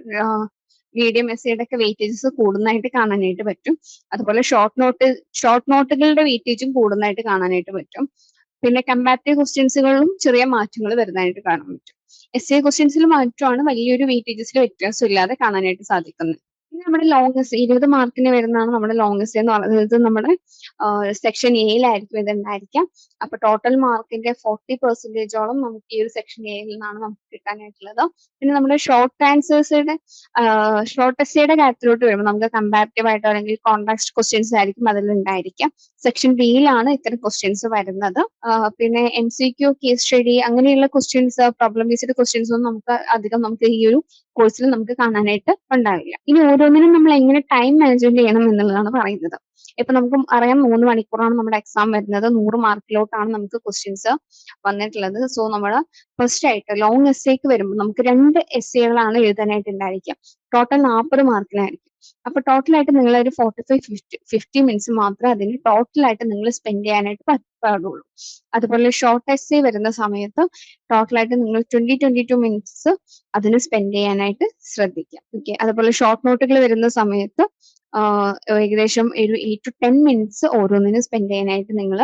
മീഡിയം എസ്സേയുടെ ഒക്കെ വെയിറ്റേജസ് കൂടുന്നതായിട്ട് കാണാനായിട്ട് പറ്റും. അതുപോലെ ഷോർട്ട് നോട്ട് ഷോർട്ട് നോട്ടുകളുടെ വെയിറ്റേജും കൂടുന്നതായിട്ട് കാണാനായിട്ട് പറ്റും. പിന്നെ കമ്പാരിറ്റീവ് ക്വസ്റ്റ്യൻസുകളിലും ചെറിയ മാറ്റങ്ങൾ വരുന്നതായിട്ട് കാണാൻ പറ്റും. എസ് എ ക്വസ്റ്റ്യൻസിൽ മാറ്റമാണ് വലിയൊരു വെയിറ്റേജസിൽ വ്യത്യാസം ഇല്ലാതെ കാണാനായിട്ട് സാധിക്കുന്നത്. നമ്മുടെ ലോങ് എസ് ഇരുപത് മാർക്കിന് വരുന്നതാണ് നമ്മുടെ ലോങ് എസ് എന്ന് പറയുന്നത്. നമ്മുടെ സെക്ഷൻ എയിലായിരിക്കും ഇത് ഉണ്ടായിരിക്കാം അപ്പൊ ടോട്ടൽ മാർക്കിന്റെ ഫോർട്ടി പെർസെന്റേജോളം നമുക്ക് ഈ ഒരു സെക്ഷൻ എയിൽ നിന്നാണ് നമുക്ക് കിട്ടാനായിട്ടുള്ളത്. പിന്നെ നമ്മുടെ ഷോർട്ട് ആൻസേഴ്സിന്റെ ഷോർട്ട് എസ്സേയുടെ കാര്യത്തിലോട്ട് വരുമ്പോൾ നമുക്ക് കമ്പാരിറ്റീവ് ആയിട്ടോ അല്ലെങ്കിൽ കോൺടാക്ട് ക്വസ്റ്റ്യൻസ് ആയിരിക്കും അതിൽ ഉണ്ടായിരിക്കാം സെക്ഷൻ ബിയിലാണ് ഇത്തരം ക്വസ്റ്റ്യൻസ് വരുന്നത്. പിന്നെ M C Q case study അങ്ങനെയുള്ള ക്വസ്റ്റ്യൻസ് പ്രോബ്ലം ബേസ്ഡ് ക്വസ്റ്റ്യൻസ് ഒന്നും നമുക്ക് അധികം നമുക്ക് ഈ ഒരു കോഴ്സിൽ നമുക്ക് കാണാനായിട്ട് ഉണ്ടാവില്ല. ഇനി ഓരോന്നിനും നമ്മൾ എങ്ങനെ ടൈം മാനേജ്മെന്റ് ചെയ്യണം എന്നുള്ളതാണ് പറയുന്നത്. ഇപ്പൊ നമുക്ക് അറിയാം മൂന്ന് മണിക്കൂറാണ് നമ്മുടെ എക്സാം വരുന്നത്. നൂറ് മാർക്കിലോട്ടാണ് നമുക്ക് ക്വസ്റ്റ്യൻസ് വന്നിട്ടുള്ളത്. സോ നമ്മൾ ഫസ്റ്റ് ആയിട്ട് ലോങ് എസ്സേക്ക് വരുമ്പോൾ നമുക്ക് രണ്ട് എസ്സേകളാണ് എഴുതാനായിട്ട് ഉണ്ടായിരിക്കുക ടോട്ടൽ നാൽപ്പത് മാർക്കിനായിരിക്കും അപ്പൊ ടോട്ടൽ ആയിട്ട് നിങ്ങൾ ഒരു forty five fifty fifty minutes മാത്രമേ അതിന് ടോട്ടൽ ആയിട്ട് നിങ്ങൾ സ്പെൻഡ് ചെയ്യാനായിട്ട് പാടുള്ളൂ. അതുപോലെ ഷോർട്ട് എസ്സേ വരുന്ന സമയത്ത് ടോട്ടൽ ആയിട്ട് നിങ്ങൾ ട്വന്റി ട്വന്റി ടു മിനിറ്റ്സ് അതിന് സ്പെൻഡ് ചെയ്യാനായിട്ട് ശ്രദ്ധിക്കാം ഓക്കെ അതുപോലെ ഷോർട്ട് നോട്ടുകൾ വരുന്ന സമയത്ത് ഏകദേശം ഒരു എയ്റ്റ് ടു ടെൻ മിനിറ്റ്സ് ഓരോന്നിനും സ്പെൻഡ് ചെയ്യാനായിട്ട് നിങ്ങൾ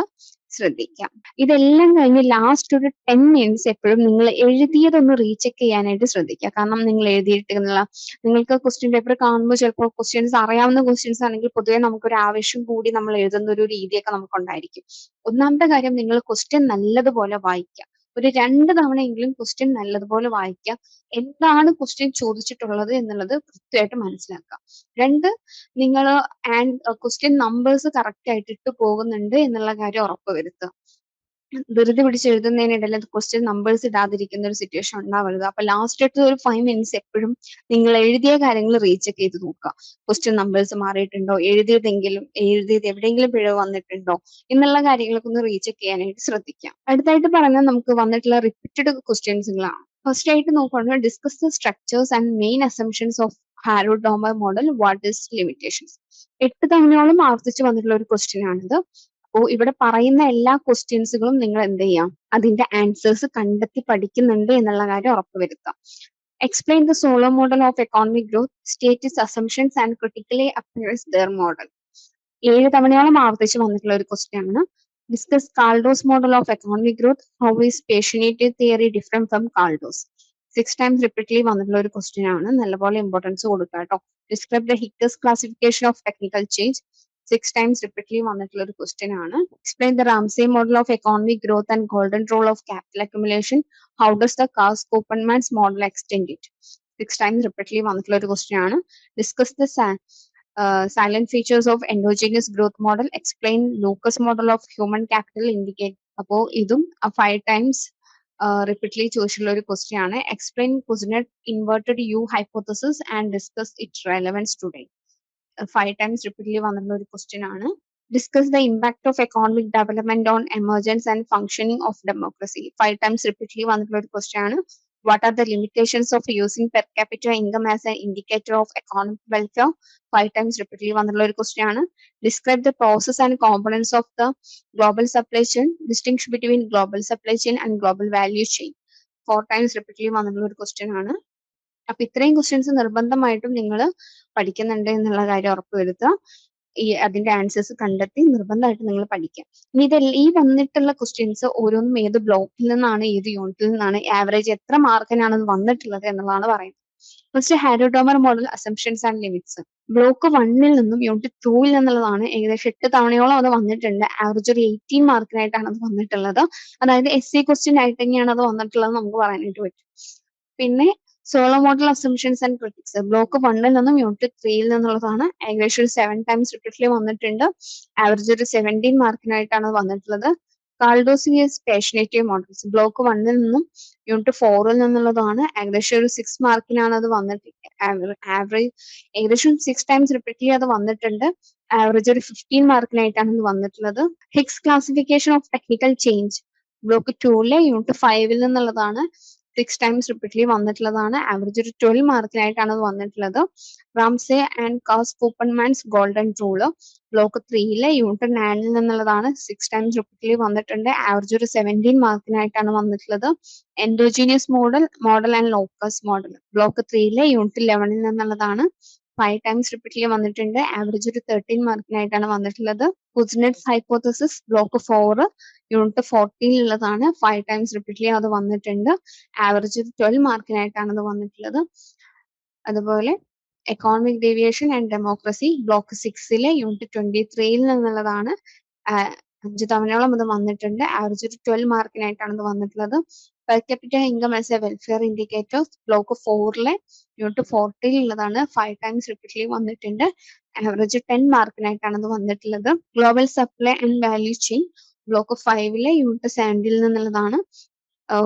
ശ്രദ്ധിക്കാം. ഇതെല്ലാം കഴിഞ്ഞ് ലാസ്റ്റ് ഒരു ടെൻ മിനിറ്റ്സ് എപ്പോഴും നിങ്ങൾ എഴുതിയതൊന്ന് റീചെക്ക് ചെയ്യാനായിട്ട് ശ്രദ്ധിക്കുക. കാരണം നിങ്ങൾ എഴുതിയിട്ടുള്ള നിങ്ങൾക്ക് ക്വസ്റ്റ്യൻ പേപ്പർ കാണുമ്പോൾ ചിലപ്പോൾ ക്വസ്റ്റ്യൻസ് അറിയാവുന്ന ക്വസ്റ്റ്യൻസ് ആണെങ്കിൽ പൊതുവെ നമുക്കൊരു ആവശ്യം കൂടി നമ്മൾ എഴുതുന്ന ഒരു രീതിയൊക്കെ നമുക്ക് ഉണ്ടായിരിക്കും ഒന്നാമത്തെ കാര്യം നിങ്ങൾ ക്വസ്റ്റ്യൻ നല്ലതുപോലെ വായിക്കുക. ഒരു രണ്ട് തവണയെങ്കിലും ക്വസ്റ്റ്യൻ നല്ലതുപോലെ വായിക്കുക എന്താണ് ക്വസ്റ്റ്യൻ ചോദിച്ചിട്ടുള്ളത് എന്നുള്ളത് കൃത്യമായിട്ട് മനസ്സിലാക്കുക രണ്ട് നിങ്ങൾ ആൻഡ് ക്വസ്റ്റ്യൻ നമ്പേഴ്സ് കറക്റ്റ് ആയിട്ട് ഇട്ട് പോകുന്നുണ്ട് എന്നുള്ള കാര്യം ഉറപ്പുവരുത്തുക ധൃതി പിടിച്ച് എഴുതുന്നതിനിടയിൽ ക്വസ്റ്റ്യൻ നമ്പേഴ്സ് ഇടാതിരിക്കുന്ന ഒരു സിറ്റുവേഷൻ ഉണ്ടാവരുത് അപ്പൊ ലാസ്റ്റ് ആയിട്ട് ഒരു ഫൈവ് മിനിറ്റ്സ് എപ്പോഴും നിങ്ങൾ എഴുതിയ കാര്യങ്ങൾ റീചെക്ക് ചെയ്ത് നോക്കുക. Question numbers മാറിയിട്ടുണ്ടോ? എഴുതിയതെങ്കിലും എഴുതിയത് എവിടെയെങ്കിലും പിഴവ് വന്നിട്ടുണ്ടോ? എന്നുള്ള കാര്യങ്ങളൊക്കെ ഒന്ന് റീചെക്ക് ചെയ്യാനായിട്ട് ശ്രദ്ധിക്കാം അടുത്തായിട്ട് പറഞ്ഞാൽ നമുക്ക് വന്നിട്ടുള്ള റിപ്പീറ്റഡ് ക്വസ്റ്റ്യൻസുകളാണ് ഫസ്റ്റ് ആയിട്ട് നോക്കുകയാണെങ്കിൽ discuss the structures and main assumptions of Harrod Domar model what is limitations എട്ട് തവണയോളം ആവർത്തിച്ച് വന്നിട്ടുള്ള ഒരു ക്വസ്റ്റ്യൻ ആണിത്. അപ്പോൾ ഇവിടെ പറയുന്ന എല്ലാ ക്വസ്റ്റ്യൻസുകളും നിങ്ങൾ എന്ത് ചെയ്യാം? അതിന്റെ ആൻസേഴ്സ് കണ്ടെത്തി പഠിക്കുന്നുണ്ട് എന്നുള്ള കാര്യം ഉറപ്പുവരുത്താം. Explain the Solow model of economic growth states assumptions and critically appraise their model ഏഴ് തവണയോളം ആവർത്തിച്ച് വന്നിട്ടുള്ള ഒരു ക്വസ്റ്റ്യൻ ആണ്. Discuss Kaldor's model of economic growth how is Pasinetti's theory different from Kaldor's six times repeatedly വന്നിട്ടുള്ള ഒരു question ആണ്. നല്ലപോലെ ഇമ്പോർട്ടൻസ് കൊടുക്കുക കേട്ടോ describe the hitters classification of technical change six times repeatedly വന്നിട്ടുള്ള ഒരു ക്വസ്റ്റ്യൻ ആണ്. Explain the Ramsey model of economic growth and golden rule of capital accumulation how does the Cass Koopmans model extend it six times repeatedly വന്നിട്ടുള്ള ഒരു question ആണ്. Discuss the salient features of endogenous growth model explain Lucas model of human capital indicate അപ്പോൾ ഇതും five times repeatedly ചോദിച്ചിട്ടുള്ള ഒരു question ആണ്. Explain Kuznets inverted U hypothesis and discuss it relevance today five times repeatedly വന്നിട്ടുള്ള ഒരു question ആണ്. Discuss the impact of economic development on emergence and functioning of democracy five times repeatedly വന്നിട്ടുള്ള ഒരു question ആണ്. What are the limitations of using per capita income as an indicator of economic welfare? Five times repeatedly വന്നിട്ടുള്ള ഒരു question ആണ്. Describe the process and components of the global supply chain distinction between global supply chain and global value chain four times repeatedly വന്നിട്ടുള്ള ഒരു question ആണ്. അപ്പൊ ഇത്രയും questions നിർബന്ധമായിട്ടും നിങ്ങൾ പഠിക്കുന്നുണ്ട് എന്നുള്ള കാര്യം ഉറപ്പുവരുത്തുക ഈ അതിന്റെ ആൻസേഴ്സ് കണ്ടെത്തി നിർബന്ധമായിട്ട് നിങ്ങൾ പഠിക്കുക. ഇനി ഇത് ഈ വന്നിട്ടുള്ള ക്വസ്റ്റ്യൻസ് ഓരോന്നും ഏത് ബ്ലോക്കിൽ നിന്നാണ് ഏത് യൂണിറ്റിൽ നിന്നാണ് ആവറേജ് എത്ര മാർക്കിനാണ് വന്നിട്ടുള്ളത് എന്നുള്ളതാണ് പറയുന്നത്. First Harrod Domar model assumptions and limits block വണ്ണിൽ നിന്നും യൂണിറ്റ് ടൂവിൽ നിന്നുള്ളതാണ് ഏകദേശം എട്ട് തവണയോളം അത് വന്നിട്ടുണ്ട്. ആവറേജ് ഒരു എയ്റ്റീൻ മാർക്കിനായിട്ടാണ് അത് വന്നിട്ടുള്ളത്. അതായത് എസ് സി ക്വസ്റ്റ്യൻ ആയിട്ട് തന്നെയാണ് അത് വന്നിട്ടുള്ളത് നമുക്ക് പറയാനായിട്ട് പറ്റും. പിന്നെ Solow model assumptions and critics block വണ്ണിൽ നിന്നും യൂണിറ്റ് ത്രീയിൽ നിന്നുള്ളതാണ്. ഏകദേശം ഒരു സെവൻ ടൈംസ് റിപ്പീറ്റ്ലി വന്നിട്ടുണ്ട്. ആവറേജ് ഒരു സെവന്റീൻ മാർക്കിനായിട്ടാണ് വന്നിട്ടുള്ളത്. കാൾഡോസിയസ് പേഷനേറ്റീവ് മോഡൽസ് ബ്ലോക്ക് വണ്ണിൽ നിന്നും യൂണിറ്റ് ഫോറിൽ നിന്നുള്ളതാണ്. ഏകദേശം ഒരു സിക്സ് മാർക്കിനാണ് അത് വന്നിട്ട് ആവറേജ് ഏകദേശം സിക്സ് ടൈംസ് റിപ്പീറ്റ്ലി അത് വന്നിട്ടുണ്ട്. ആവറേജ് ഒരു ഫിഫ്റ്റീൻ മാർക്കിനായിട്ടാണ് ഇത് വന്നിട്ടുള്ളത്. Hicks classification of technical change block ടൂവിലെ unit ഫൈവിൽ നിന്നുള്ളതാണ്. സിക്സ് ടൈംസ് റിപ്പീറ്റ്ലി വന്നിട്ടുള്ളതാണ്. ആവറേജ് ഒരു ട്വൽവ് മാർക്കിനായിട്ടാണ് അത് വന്നിട്ടുള്ളത്. Ramsey and Cass Koopmans golden rule block ത്രീയിലെ unit നയനിൽ നിന്നുള്ളതാണ് സിക്സ് ടൈംസ് റിപ്പീറ്റ്ലി വന്നിട്ടുണ്ട്. ആവറേജ് ഒരു സെവന്റീൻ മാർക്കിനായിട്ടാണ് വന്നിട്ടുള്ളത്. Endogenous model model and Lucas model block ത്രീയിലെ unit ലെവനിൽ നിന്നുള്ളതാണ്. ഫൈവ് ടൈംസ് റിപ്പീറ്റ്ലി വന്നിട്ടുണ്ട്. ആവറേജ് ഒരു തേർട്ടീൻ മാർക്കിനായിട്ടാണ് വന്നിട്ടുള്ളത്. Kuznets hypothesis block four unit ഫോർട്ടീനിലുള്ളതാണ് five times repeatedly അത് വന്നിട്ടുണ്ട്. ആവറേജ് ട്വൽവ് മാർക്കിനായിട്ടാണ് അത് വന്നിട്ടുള്ളത്. അതുപോലെ economic deviation and democracy block സിക്സിലെ unit twenty ത്രീയിൽ നിന്നുള്ളതാണ്. അഞ്ച് തവണയോളം അത് വന്നിട്ടുണ്ട്. ആവറേജ് ഒരു ട്വൽവ് മാർക്കിനായിട്ടാണ് ഇത് വന്നിട്ടുള്ളത്. Per capita income as a welfare indicator block ഫോറിലെ unit ഫോർട്ടിയിലുള്ളതാണ് ഫൈവ് ടൈംസ് റിപ്പീറ്റ്ലി വന്നിട്ടുണ്ട്. ആവറേജ് ടെൻ മാർക്കിനായിട്ടാണ് അത് വന്നിട്ടുള്ളത്. Global supply and value chain block ഫൈവിലെ unit സെവന്റിൽ നിന്നുള്ളതാണ്.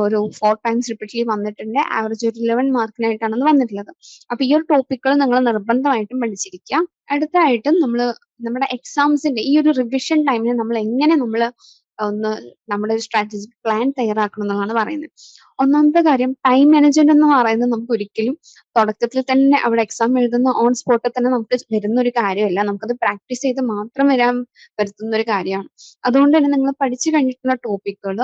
ഒരു ഫോർ ടൈംസ് റിപ്പീറ്റ്ലി വന്നിട്ടുണ്ട്. ആവറേജ് ഒരു ഇലവൻ മാർക്കിനായിട്ടാണ് അത് വന്നിട്ടുള്ളത്. അപ്പൊ ഈ ഒരു ടോപ്പിക്കുകൾ നിങ്ങൾ നിർബന്ധമായിട്ടും പഠിച്ചിരിക്കുക. അടുത്തായിട്ട് നമ്മൾ നമ്മുടെ എക്സാംസിന്റെ ഈ ഒരു റിവിഷൻ ടൈമിന് നമ്മൾ എങ്ങനെ നമ്മൾ ഒന്ന് നമ്മുടെ സ്ട്രാറ്റജിക് പ്ലാൻ തയ്യാറാക്കണം എന്നുള്ളതാണ് പറയുന്നത്. ഒന്നാമത്തെ കാര്യം ടൈം മാനേജ്മെന്റ് എന്ന് പറയുന്നത് നമുക്ക് ഒരിക്കലും തുടക്കത്തിൽ തന്നെ അവിടെ എക്സാം എഴുതുന്ന ഓൺ സ്പോട്ടിൽ തന്നെ നമുക്ക് വരുന്ന ഒരു കാര്യമല്ല. നമുക്കത് പ്രാക്ടീസ് ചെയ്ത് മാത്രം വരാൻ വരുത്തുന്ന ഒരു കാര്യമാണ്. അതുകൊണ്ട് തന്നെ നിങ്ങൾ പഠിച്ചു കഴിഞ്ഞിട്ടുള്ള ടോപ്പിക്കുകൾ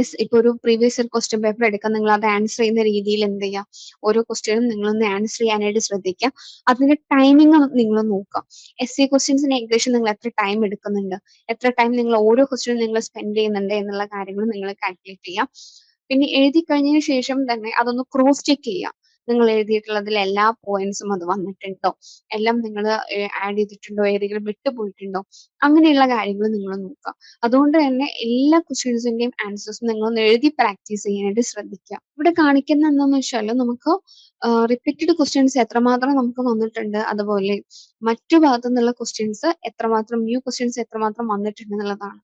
എസ് ഇപ്പൊ ഒരു പ്രീവിയസ് ഇയർ ക്വസ്റ്റ്യൻ പേപ്പർ എടുക്കാൻ നിങ്ങൾ അത് ആൻസർ ചെയ്യുന്ന രീതിയിൽ എന്ത് ചെയ്യുക ഓരോ ക്വസ്റ്റ്യനും നിങ്ങളൊന്ന് ആൻസർ ചെയ്യാനായിട്ട് ശ്രദ്ധിക്കുക അതിന്റെ ടൈമിംഗ് നിങ്ങൾ നോക്കുക എസ് സി ക്വസ്റ്റ്യൻസിന് ഏകദേശം നിങ്ങൾ എത്ര ടൈം എടുക്കുന്നുണ്ട്? എത്ര ടൈം നിങ്ങൾ ഓരോ ക്വസ്റ്റ്യനും നിങ്ങൾ സ്പെൻഡ് ചെയ്യുന്നുണ്ട് എന്നുള്ള കാര്യങ്ങൾ നിങ്ങൾ കാൽക്കുലേറ്റ് ചെയ്യാം. പിന്നെ എഴുതി കഴിഞ്ഞതിന് ശേഷം തന്നെ അതൊന്ന് ക്രോസ് ചെക്ക് ചെയ്യുക നിങ്ങൾ എഴുതിയിട്ടുള്ളതിൽ എല്ലാ പോയിന്റ്സും അത് വന്നിട്ടുണ്ടോ? എല്ലാം നിങ്ങൾ ആഡ് ചെയ്തിട്ടുണ്ടോ? ഏതെങ്കിലും വിട്ടുപോയിട്ടുണ്ടോ? അങ്ങനെയുള്ള കാര്യങ്ങൾ നിങ്ങൾ നോക്കുക. അതുകൊണ്ട് തന്നെ എല്ലാ ക്വസ്റ്റ്യൻസിന്റെയും ആൻസേഴ്സും നിങ്ങൾ ഒന്ന് എഴുതി പ്രാക്ടീസ് ചെയ്യാനായിട്ട് ശ്രദ്ധിക്കുക. ഇവിടെ കാണിക്കുന്ന എന്താണെന്ന് വെച്ചാൽ നമുക്ക് റിപ്പീറ്റഡ് ക്വസ്റ്റ്യൻസ് എത്രമാത്രം നമുക്ക് വന്നിട്ടുണ്ട് അതുപോലെ മറ്റു ഭാഗത്തു നിന്നുള്ള ക്വസ്റ്റ്യൻസ് എത്രമാത്രം ന്യൂ ക്വസ്റ്റ്യൻസ് എത്രമാത്രം വന്നിട്ടുണ്ട് എന്നുള്ളതാണ്.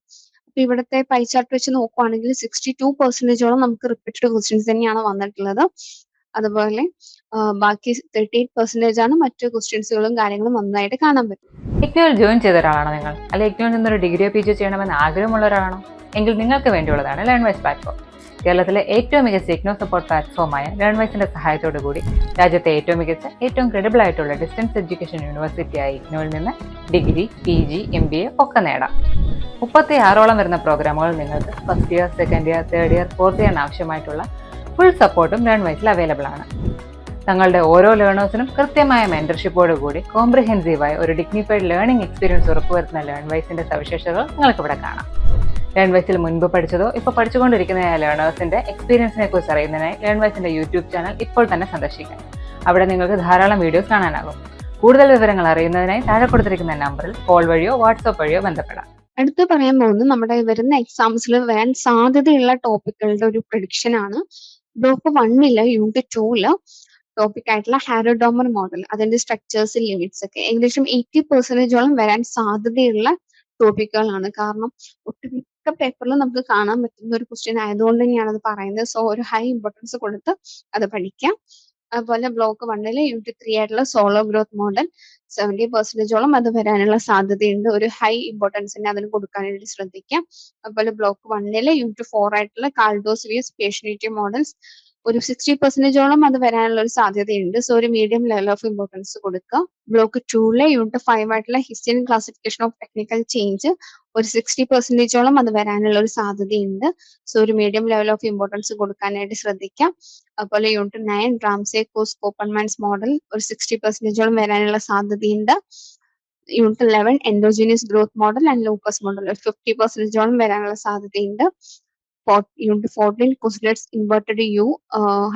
അപ്പൊ ഇവിടുത്തെ പൈ ചാർട്ട് വെച്ച് നോക്കുവാണെങ്കിൽ സിക്സ്റ്റി ടു പെർസെന്റേജോളം നമുക്ക് റിപ്പീറ്റഡ് ക്വസ്റ്റ്യൻസ് തന്നെയാണ് വന്നിട്ടുള്ളത്. അതുപോലെ ബാക്കി തേർട്ടി എയ്റ്റ് പെർസെന്റേജ് ആണ് മറ്റു ക്വസ്റ്റ്യൻസുകളും കാര്യങ്ങളും നന്നായിട്ട് കാണാൻ പറ്റും. ഇഗ്നോയിൽ ജോയിൻ ചെയ്ത ഒരാളാണോ നിങ്ങൾ? അല്ലെങ്കിൽ ഇഗ്നോയിൽ നിന്നൊരു ഡിഗ്രിയോ പി ജി ചെയ്യണമെന്ന് ആഗ്രഹമുള്ള ഒരാളാണോ? എങ്കിൽ നിങ്ങൾക്ക് വേണ്ടിയുള്ളതാണ് ലേൺ വൈസ് പ്ലാറ്റ്ഫോം കേരളത്തിലെ ഏറ്റവും മികച്ച ഇഗ്നോ സപ്പോർട്ട് പ്ലാറ്റ്ഫോമായ ലേൺ വൈസിന്റെ സഹായത്തോടു കൂടി രാജ്യത്തെ ഏറ്റവും മികച്ച ഏറ്റവും ക്രെഡിബിൾ ആയിട്ടുള്ള ഡിസ്റ്റൻസ് എഡ്യൂക്കേഷൻ യൂണിവേഴ്സിറ്റിയായ ഇഗ്നോയിൽ നിന്ന് degree P G M B A ഒക്കെ നേടാം. മുപ്പത്തി ആറോളം വരുന്ന പ്രോഗ്രാമുകൾ നിങ്ങൾക്ക് first year second year third year fourth ഇയറിന് ആവശ്യമായിട്ടുള്ള ഫുൾ സപ്പോർട്ടും ലേൺ വൈസിൽ അവൈലബിൾ ആണ്. തങ്ങളുടെ ഓരോ ലേണേഴ്സിനും കൃത്യമായ മെന്റർഷിപ്പോട് കൂടി കോംപ്രിഹെൻസീവായ ഒരു ഡിഗ്നിഫൈഡ് ലേണിംഗ് എക്സ്പീരിയൻസ് ഉറപ്പുവരുത്തുന്ന ലേൺ വൈസിന്റെ സവിശേഷതകൾ നിങ്ങൾക്ക് ഇവിടെ കാണാം. ലേൺ വൈസിൽ മുൻപ് പഠിച്ചതോ ഇപ്പോൾ പഠിച്ചുകൊണ്ടിരിക്കുന്ന ലേണേഴ്സിന്റെ എക്സ്പീരിയൻസിനെ കുറിച്ച് അറിയുന്നതിനായി ലേൺ വൈസിന്റെ യൂട്യൂബ് ചാനൽ ഇപ്പോൾ തന്നെ സന്ദർശിക്കാം. അവിടെ നിങ്ങൾക്ക് ധാരാളം വീഡിയോസ് കാണാനാകും. കൂടുതൽ വിവരങ്ങൾ അറിയുന്നതിനായി താഴെ കൊടുത്തിരിക്കുന്ന നമ്പറിൽ കോൾ വഴിയോ വാട്സ്ആപ്പ് വഴിയോ ബന്ധപ്പെടാം. അടുത്ത് പറയാൻ പോകുന്നത് നമ്മുടെ വരുന്ന എക്സാംസിൽ വരാൻ സാധ്യതയുള്ള ടോപ്പിക്കുകളുടെ ഒരു പ്രഡിക്ഷൻ ആണ്. ബ്ലോക്ക് വണ്ണിൽ യൂണിറ്റ് ടൂൽ ടോപ്പിക് ആയിട്ടുള്ള ഹാരോഡോമർ മോഡൽ അതിന്റെ സ്ട്രക്ചേഴ്സ് ലിമിറ്റ്സ് ഒക്കെ ഏകദേശം എയ്റ്റി പെർസെന്റേജോളം വരാൻ സാധ്യതയുള്ള ടോപ്പിക്കുകളാണ് കാരണം ഒട്ടുമിക്ക പേപ്പറിലും നമുക്ക് കാണാൻ പറ്റുന്ന ഒരു ക്വസ്റ്റ്യൻ ആയതുകൊണ്ട് തന്നെയാണ് അത് പറയുന്നത്. സോ ഒരു ഹൈ ഇമ്പോർട്ടൻസ് കൊടുത്ത് അത് പഠിക്കാം. അതുപോലെ ബ്ലോക്ക് വണ്ണിൽ യൂണിറ്റ് ത്രീ ആയിട്ടുള്ള സോളോ ഗ്രോത്ത് മോഡൽ സെവന്റി പെർസെന്റേജോളം അത് വരാനുള്ള സാധ്യതയുണ്ട്. ഒരു ഹൈ ഇമ്പോർട്ടൻസ് തന്നെ അതിന് കൊടുക്കാനായിട്ട് ശ്രദ്ധിക്കാം. അതുപോലെ ബ്ലോക്ക് വണ്ണിലെ യൂണിറ്റ് ഫോർ ആയിട്ടുള്ള കാൾഡോസ് വിയസ് പേഷ്യനിറ്റി മോഡൽസ് ഒരു സിക്സ്റ്റി പെർസെന്റേജോളം അത് വരാനുള്ള ഒരു സാധ്യതയുണ്ട്. സോ ഒരു മീഡിയം ലെവൽ ഓഫ് ഇമ്പോർട്ടൻസ് കൊടുക്കുക ബ്ലോക്ക് ടൂലെ യൂണിറ്റ് ഫൈവ് ആയിട്ടുള്ള history classification of technical change ഒരു സിക്സ്റ്റി പെർസെന്റേജോളം അത് വരാനുള്ള ഒരു സാധ്യതയുണ്ട്. സോ ഒരു മീഡിയം ലെവൽ ഓഫ് ഇമ്പോർട്ടൻസ് കൊടുക്കാനായിട്ട് ശ്രദ്ധിക്കാം. അതുപോലെ unit nine Ramsey Cass Koopmans model ഒരു സിക്സ്റ്റി പെർസെന്റേജോളം വരാനുള്ള സാധ്യതയുണ്ട്. Unit eleven endogenous growth model and Lucas model ഒരു ഫിഫ്റ്റി പെർസെന്റേജോളം വരാനുള്ള സാധ്യതയുണ്ട്. Unit fourteen Kuznets inverted U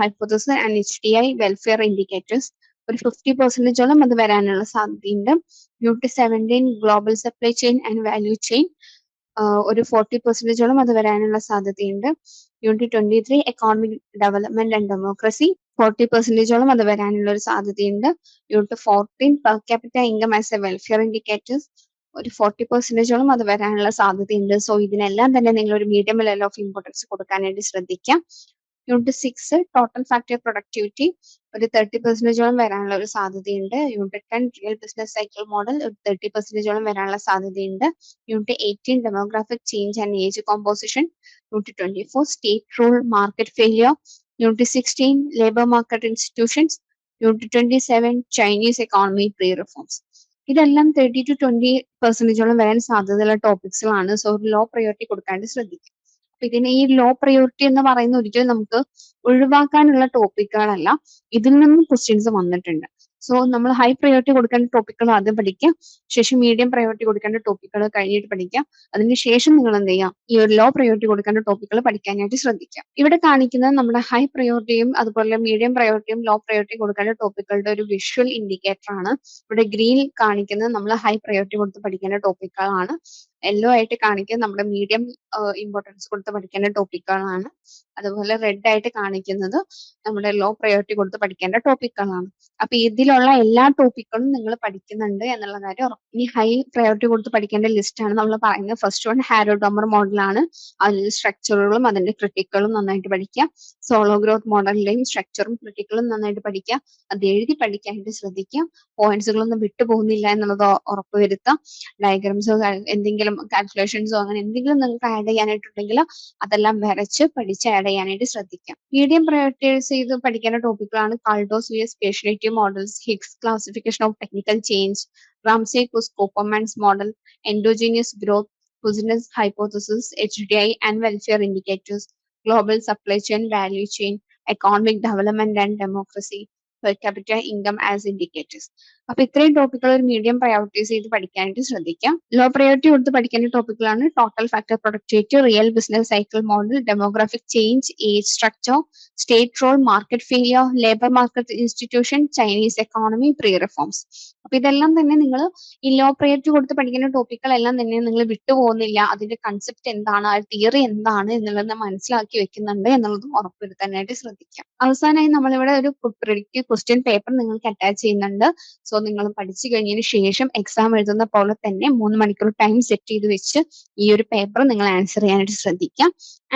hypothesis and H D I welfare indicators ഒരു ഫിഫ്റ്റി പെർസെന്റേജോളം അത് വരാനുള്ള സാധ്യതയുണ്ട്. Unit seventeen global supply chain and value chain ഒരു ഫോർട്ടി പെർസെന്റേജോളം അത് വരാനുള്ള സാധ്യതയുണ്ട്. Unit twenty three economic development and democracy forty പെർസെന്റേജോളം അത് വരാനുള്ള ഒരു സാധ്യതയുണ്ട്. Unit fourteen per capita income as a welfare indicators ഒരു ഫോർട്ടി പെർസെന്റേജോളം അത് വരാനുള്ള സാധ്യതയുണ്ട്. സോ ഇതിനെല്ലാം തന്നെ നിങ്ങൾ ഒരു മീഡിയം ലെവൽ ഓഫ് ഇമ്പോർട്ടൻസ് കൊടുക്കാനായിട്ട് ശ്രദ്ധിക്കാം. Unit six total factory productivity ഒരു തേർട്ടി പെർസെന്റേജോളം വരാനുള്ള ഒരു സാധ്യതയുണ്ട്. Unit ten real business cycle model ഒരു തേർട്ടി പെർസെന്റേജോളം വരാനുള്ള സാധ്യതയുണ്ട്. Unit eighteen demographic change and age composition unit twenty four state rule market failure unit sixteen labour market institutions unit twenty seven Chinese economy pre reforms ഇതെല്ലാം thirty to twenty പെർസെന്റേജോളം വരാൻ സാധ്യതയുള്ള ടോപ്പിക്സുകളാണ് so low priority കൊടുക്കാണ്ട് ശ്രദ്ധിക്കുക. ഇതിന് ഈ low priority എന്ന് പറയുന്ന ഒരിക്കലും നമുക്ക് ഒഴിവാക്കാനുള്ള ടോപ്പിക്കുകളല്ല ഇതിൽ നിന്നും ക്വസ്റ്റ്യൻസ് വന്നിട്ടുണ്ട്. സോ നമ്മൾ ഹൈ പ്രയോറിറ്റി കൊടുക്കേണ്ട ടോപ്പിക്കുകൾ ആദ്യം പഠിക്കുക ശേഷം മീഡിയം പ്രയോറിറ്റി കൊടുക്കേണ്ട ടോപ്പിക്കുകൾ കഴിഞ്ഞിട്ട് പഠിക്കാം. അതിന് ശേഷം നിങ്ങൾ എന്ത് ചെയ്യാം? ഈ ഒരു ലോ പ്രയോറിറ്റി കൊടുക്കേണ്ട ടോപ്പിക്കുകൾ പഠിക്കാനായിട്ട് ശ്രദ്ധിക്കാം. ഇവിടെ കാണിക്കുന്നത് നമ്മുടെ ഹൈ പ്രയോറിറ്റിയും അതുപോലെ മീഡിയം പ്രയോറിറ്റിയും ലോ പ്രയോറിറ്റി കൊടുക്കേണ്ട ടോപ്പിക്കുകളുടെ ഒരു വിഷ്വൽ ഇൻഡിക്കേറ്റർ ആണ്. ഇവിടെ ഗ്രീൻ കാണിക്കുന്നത് നമ്മൾ ഹൈ പ്രയോറിറ്റി കൊടുത്ത് പഠിക്കേണ്ട ടോപ്പിക്കുകളാണ് യെല്ലോ ആയിട്ട് കാണിക്കുന്നത് നമ്മുടെ മീഡിയം ഇമ്പോർട്ടൻസ് കൊടുത്ത് പഠിക്കേണ്ട ടോപ്പിക്കുകളാണ് അതുപോലെ റെഡ് ആയിട്ട് കാണിക്കുന്നത് നമ്മുടെ ലോ പ്രയോറിറ്റി കൊടുത്ത് പഠിക്കേണ്ട ടോപ്പിക്കുകളാണ് അപ്പൊ ഇതിലുള്ള എല്ലാ ടോപ്പിക്കുകളും നിങ്ങൾ പഠിക്കുന്നുണ്ട് എന്നുള്ള കാര്യം ഇനി ഹൈ പ്രയോറിറ്റി കൊടുത്ത് പഠിക്കേണ്ട ലിസ്റ്റ് ആണ് നമ്മൾ പറയുന്നത്. ഫസ്റ്റ് വൺ ഹാരോഡോമർ മോഡലാണ് അതിന്റെ സ്ട്രക്ചറുകളും അതിന്റെ ക്രിട്ടിക്കലും നന്നായിട്ട് പഠിക്കുക സോളോ ഗ്രോത്ത് മോഡലിന്റെയും സ്ട്രക്ചറും ക്രിട്ടിക്കലും നന്നായിട്ട് പഠിക്കുക അത് എഴുതി പഠിക്കാനായിട്ട് ശ്രദ്ധിക്കുക പോയിന്റ്സുകളൊന്നും വിട്ടുപോകുന്നില്ല എന്നുള്ളത് ഉറപ്പുവരുത്താം ഡയഗ്രാംസോ എന്തെങ്കിലും കാൽക്കുലേഷൻസോ അങ്ങനെ എന്തെങ്കിലും നിങ്ങൾക്ക് ആഡ് ചെയ്യാനായിട്ടുണ്ടെങ്കിൽ അതെല്ലാം വരച്ച് പഠിച്ച് ആഡ് ചെയ്യാനായിട്ട് ശ്രദ്ധിക്കാം. മീഡിയം പ്രയോറിറ്റൈസ് ചെയ്ത് പഠിക്കേണ്ട ടോപ്പിക്കുകളാണ് Kaldor's V speciality models Hicks classification of technical change Ramsey Cass Koopmans model endogenous growth business hypothesis H D I and welfare indicators global supply chain value chain economic development and democracy, per capita income as indicators. അപ്പൊ ഇത്രയും ടോപ്പിക്കുകൾ ഒരു medium prioritise ചെയ്ത് പഠിക്കാനായിട്ട് ശ്രദ്ധിക്കാം. Law priority കൊടുത്ത് പഠിക്കേണ്ട ടോപ്പിക്കുകളാണ് total factor productivity real business cycle model demographic change age structure state role market failure labour market institution Chinese economy pre reforms അപ്പൊ ഇതെല്ലാം തന്നെ നിങ്ങൾ ഈ ലോ പ്രയോറിറ്റി കൊടുത്ത് പഠിക്കുന്ന ടോപ്പിക്കുകളെല്ലാം തന്നെ നിങ്ങൾ വിട്ടുപോകുന്നില്ല. അതിന്റെ കൺസെപ്റ്റ് എന്താണ്? ആ തിയറി എന്താണ്? എന്നുള്ളത് മനസ്സിലാക്കി വെക്കുന്നുണ്ട് എന്നുള്ളത് ഉറപ്പുവരുത്താനായിട്ട് ശ്രദ്ധിക്കാം. അവസാനമായി നമ്മളിവിടെ ഒരു പ്രിഡിക്റ്റീവ് ക്വസ്റ്റ്യൻ പേപ്പർ നിങ്ങൾക്ക് അറ്റാച്ച് ചെയ്യുന്നുണ്ട്. സോ നിങ്ങൾ പഠിച്ചു കഴിഞ്ഞതിന് ശേഷം എക്സാം എഴുതുന്ന പോലെ തന്നെ മൂന്ന് മണിക്കൂർ ടൈം സെറ്റ് ചെയ്ത് വെച്ച് ഈ ഒരു പേപ്പർ നിങ്ങൾ ആൻസർ ചെയ്യാനായിട്ട് ശ്രദ്ധിക്കാം.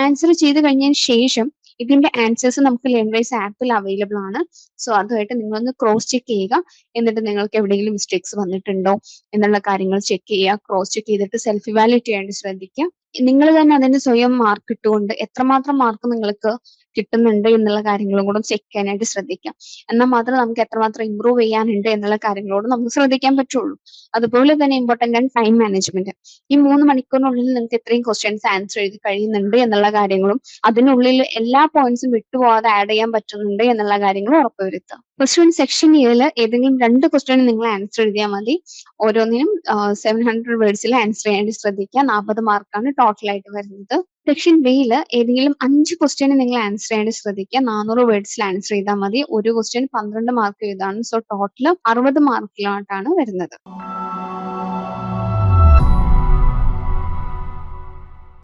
ആൻസർ ചെയ്ത് കഴിഞ്ഞതിന് ശേഷം ഇതിന്റെ ആൻസേഴ്സ് നമുക്ക് ലേൺവൈസ് ആപ്പിൽ അവൈലബിൾ ആണ്. സോ അതുമായിട്ട് നിങ്ങളൊന്ന് ക്രോസ് ചെക്ക് ചെയ്യുക. എന്നിട്ട് നിങ്ങൾക്ക് എവിടെയെങ്കിലും മിസ്റ്റേക്സ് വന്നിട്ടുണ്ടോ എന്നുള്ള കാര്യങ്ങൾ ചെക്ക് ചെയ്യുക. ക്രോസ് ചെക്ക് ചെയ്തിട്ട് സെൽഫ് ഇവാലുവേറ്റ് ചെയ്യാനായിട്ട് ശ്രദ്ധിക്കുക. നിങ്ങൾ തന്നെ അതിന് സ്വയം മാർക്ക് ഇട്ടുകൊണ്ട് എത്രമാത്രം മാർക്ക് നിങ്ങൾക്ക് കിട്ടുന്നുണ്ട് എന്നുള്ള കാര്യങ്ങളും കൂടെ ചെക്ക് ചെയ്യാനായിട്ട് ശ്രദ്ധിക്കാം. എന്നാൽ മാത്രമേ നമുക്ക് എത്രമാത്രം ഇമ്പ്രൂവ് ചെയ്യാനുണ്ട് എന്നുള്ള കാര്യങ്ങളോട് നമുക്ക് ശ്രദ്ധിക്കാൻ പറ്റുള്ളൂ. അതുപോലെ തന്നെ ഇമ്പോർട്ടന്റ് ആണ് ടൈം മാനേജ്മെന്റ് ഈ മൂന്ന് മണിക്കൂറിനുള്ളിൽ നിങ്ങൾക്ക് എത്രയും ക്വസ്റ്റ്യൻസ് ആൻസർ ചെയ്ത് കഴിയുന്നുണ്ട് എന്നുള്ള കാര്യങ്ങളും അതിനുള്ളിൽ എല്ലാ പോയിന്റ്സും വിട്ടുപോകാതെ ആഡ് ചെയ്യാൻ പറ്റുന്നുണ്ട് എന്നുള്ള കാര്യങ്ങളും ഉറപ്പുവരുത്തുക. ക്വസ്റ്റ്യൻ സെക്ഷൻ എയിൽ ഏതെങ്കിലും രണ്ട് ക്വസ്റ്റ്യൻ നിങ്ങൾ ആൻസർ എഴുതിയാൽ മതി. ഓരോന്നിനും സെവൻ ഹൺഡ്രഡ് വേർഡ്സിൽ ആൻസർ ചെയ്യാനായിട്ട് ശ്രദ്ധിക്കുക. നാൽപ്പത് മാർക്കാണ് ടോട്ടൽ ആയിട്ട് വരുന്നത്. സെക്ഷൻ ബിയിൽ ഏതെങ്കിലും അഞ്ച് ക്വസ്റ്റ്യൻ നിങ്ങൾ ആൻസർ ചെയ്യാൻ ശ്രദ്ധിക്കുക. നാനൂറ് വേർഡ്സിൽ ആൻസർ ചെയ്താൽ മതി. ഒരു ക്വസ്റ്റ്യൻ പന്ത്രണ്ട് മാർക്ക് എഴുതാണ് സോ ടോട്ടൽ അറുപത് മാർക്കിലോട്ടാണ് വരുന്നത്.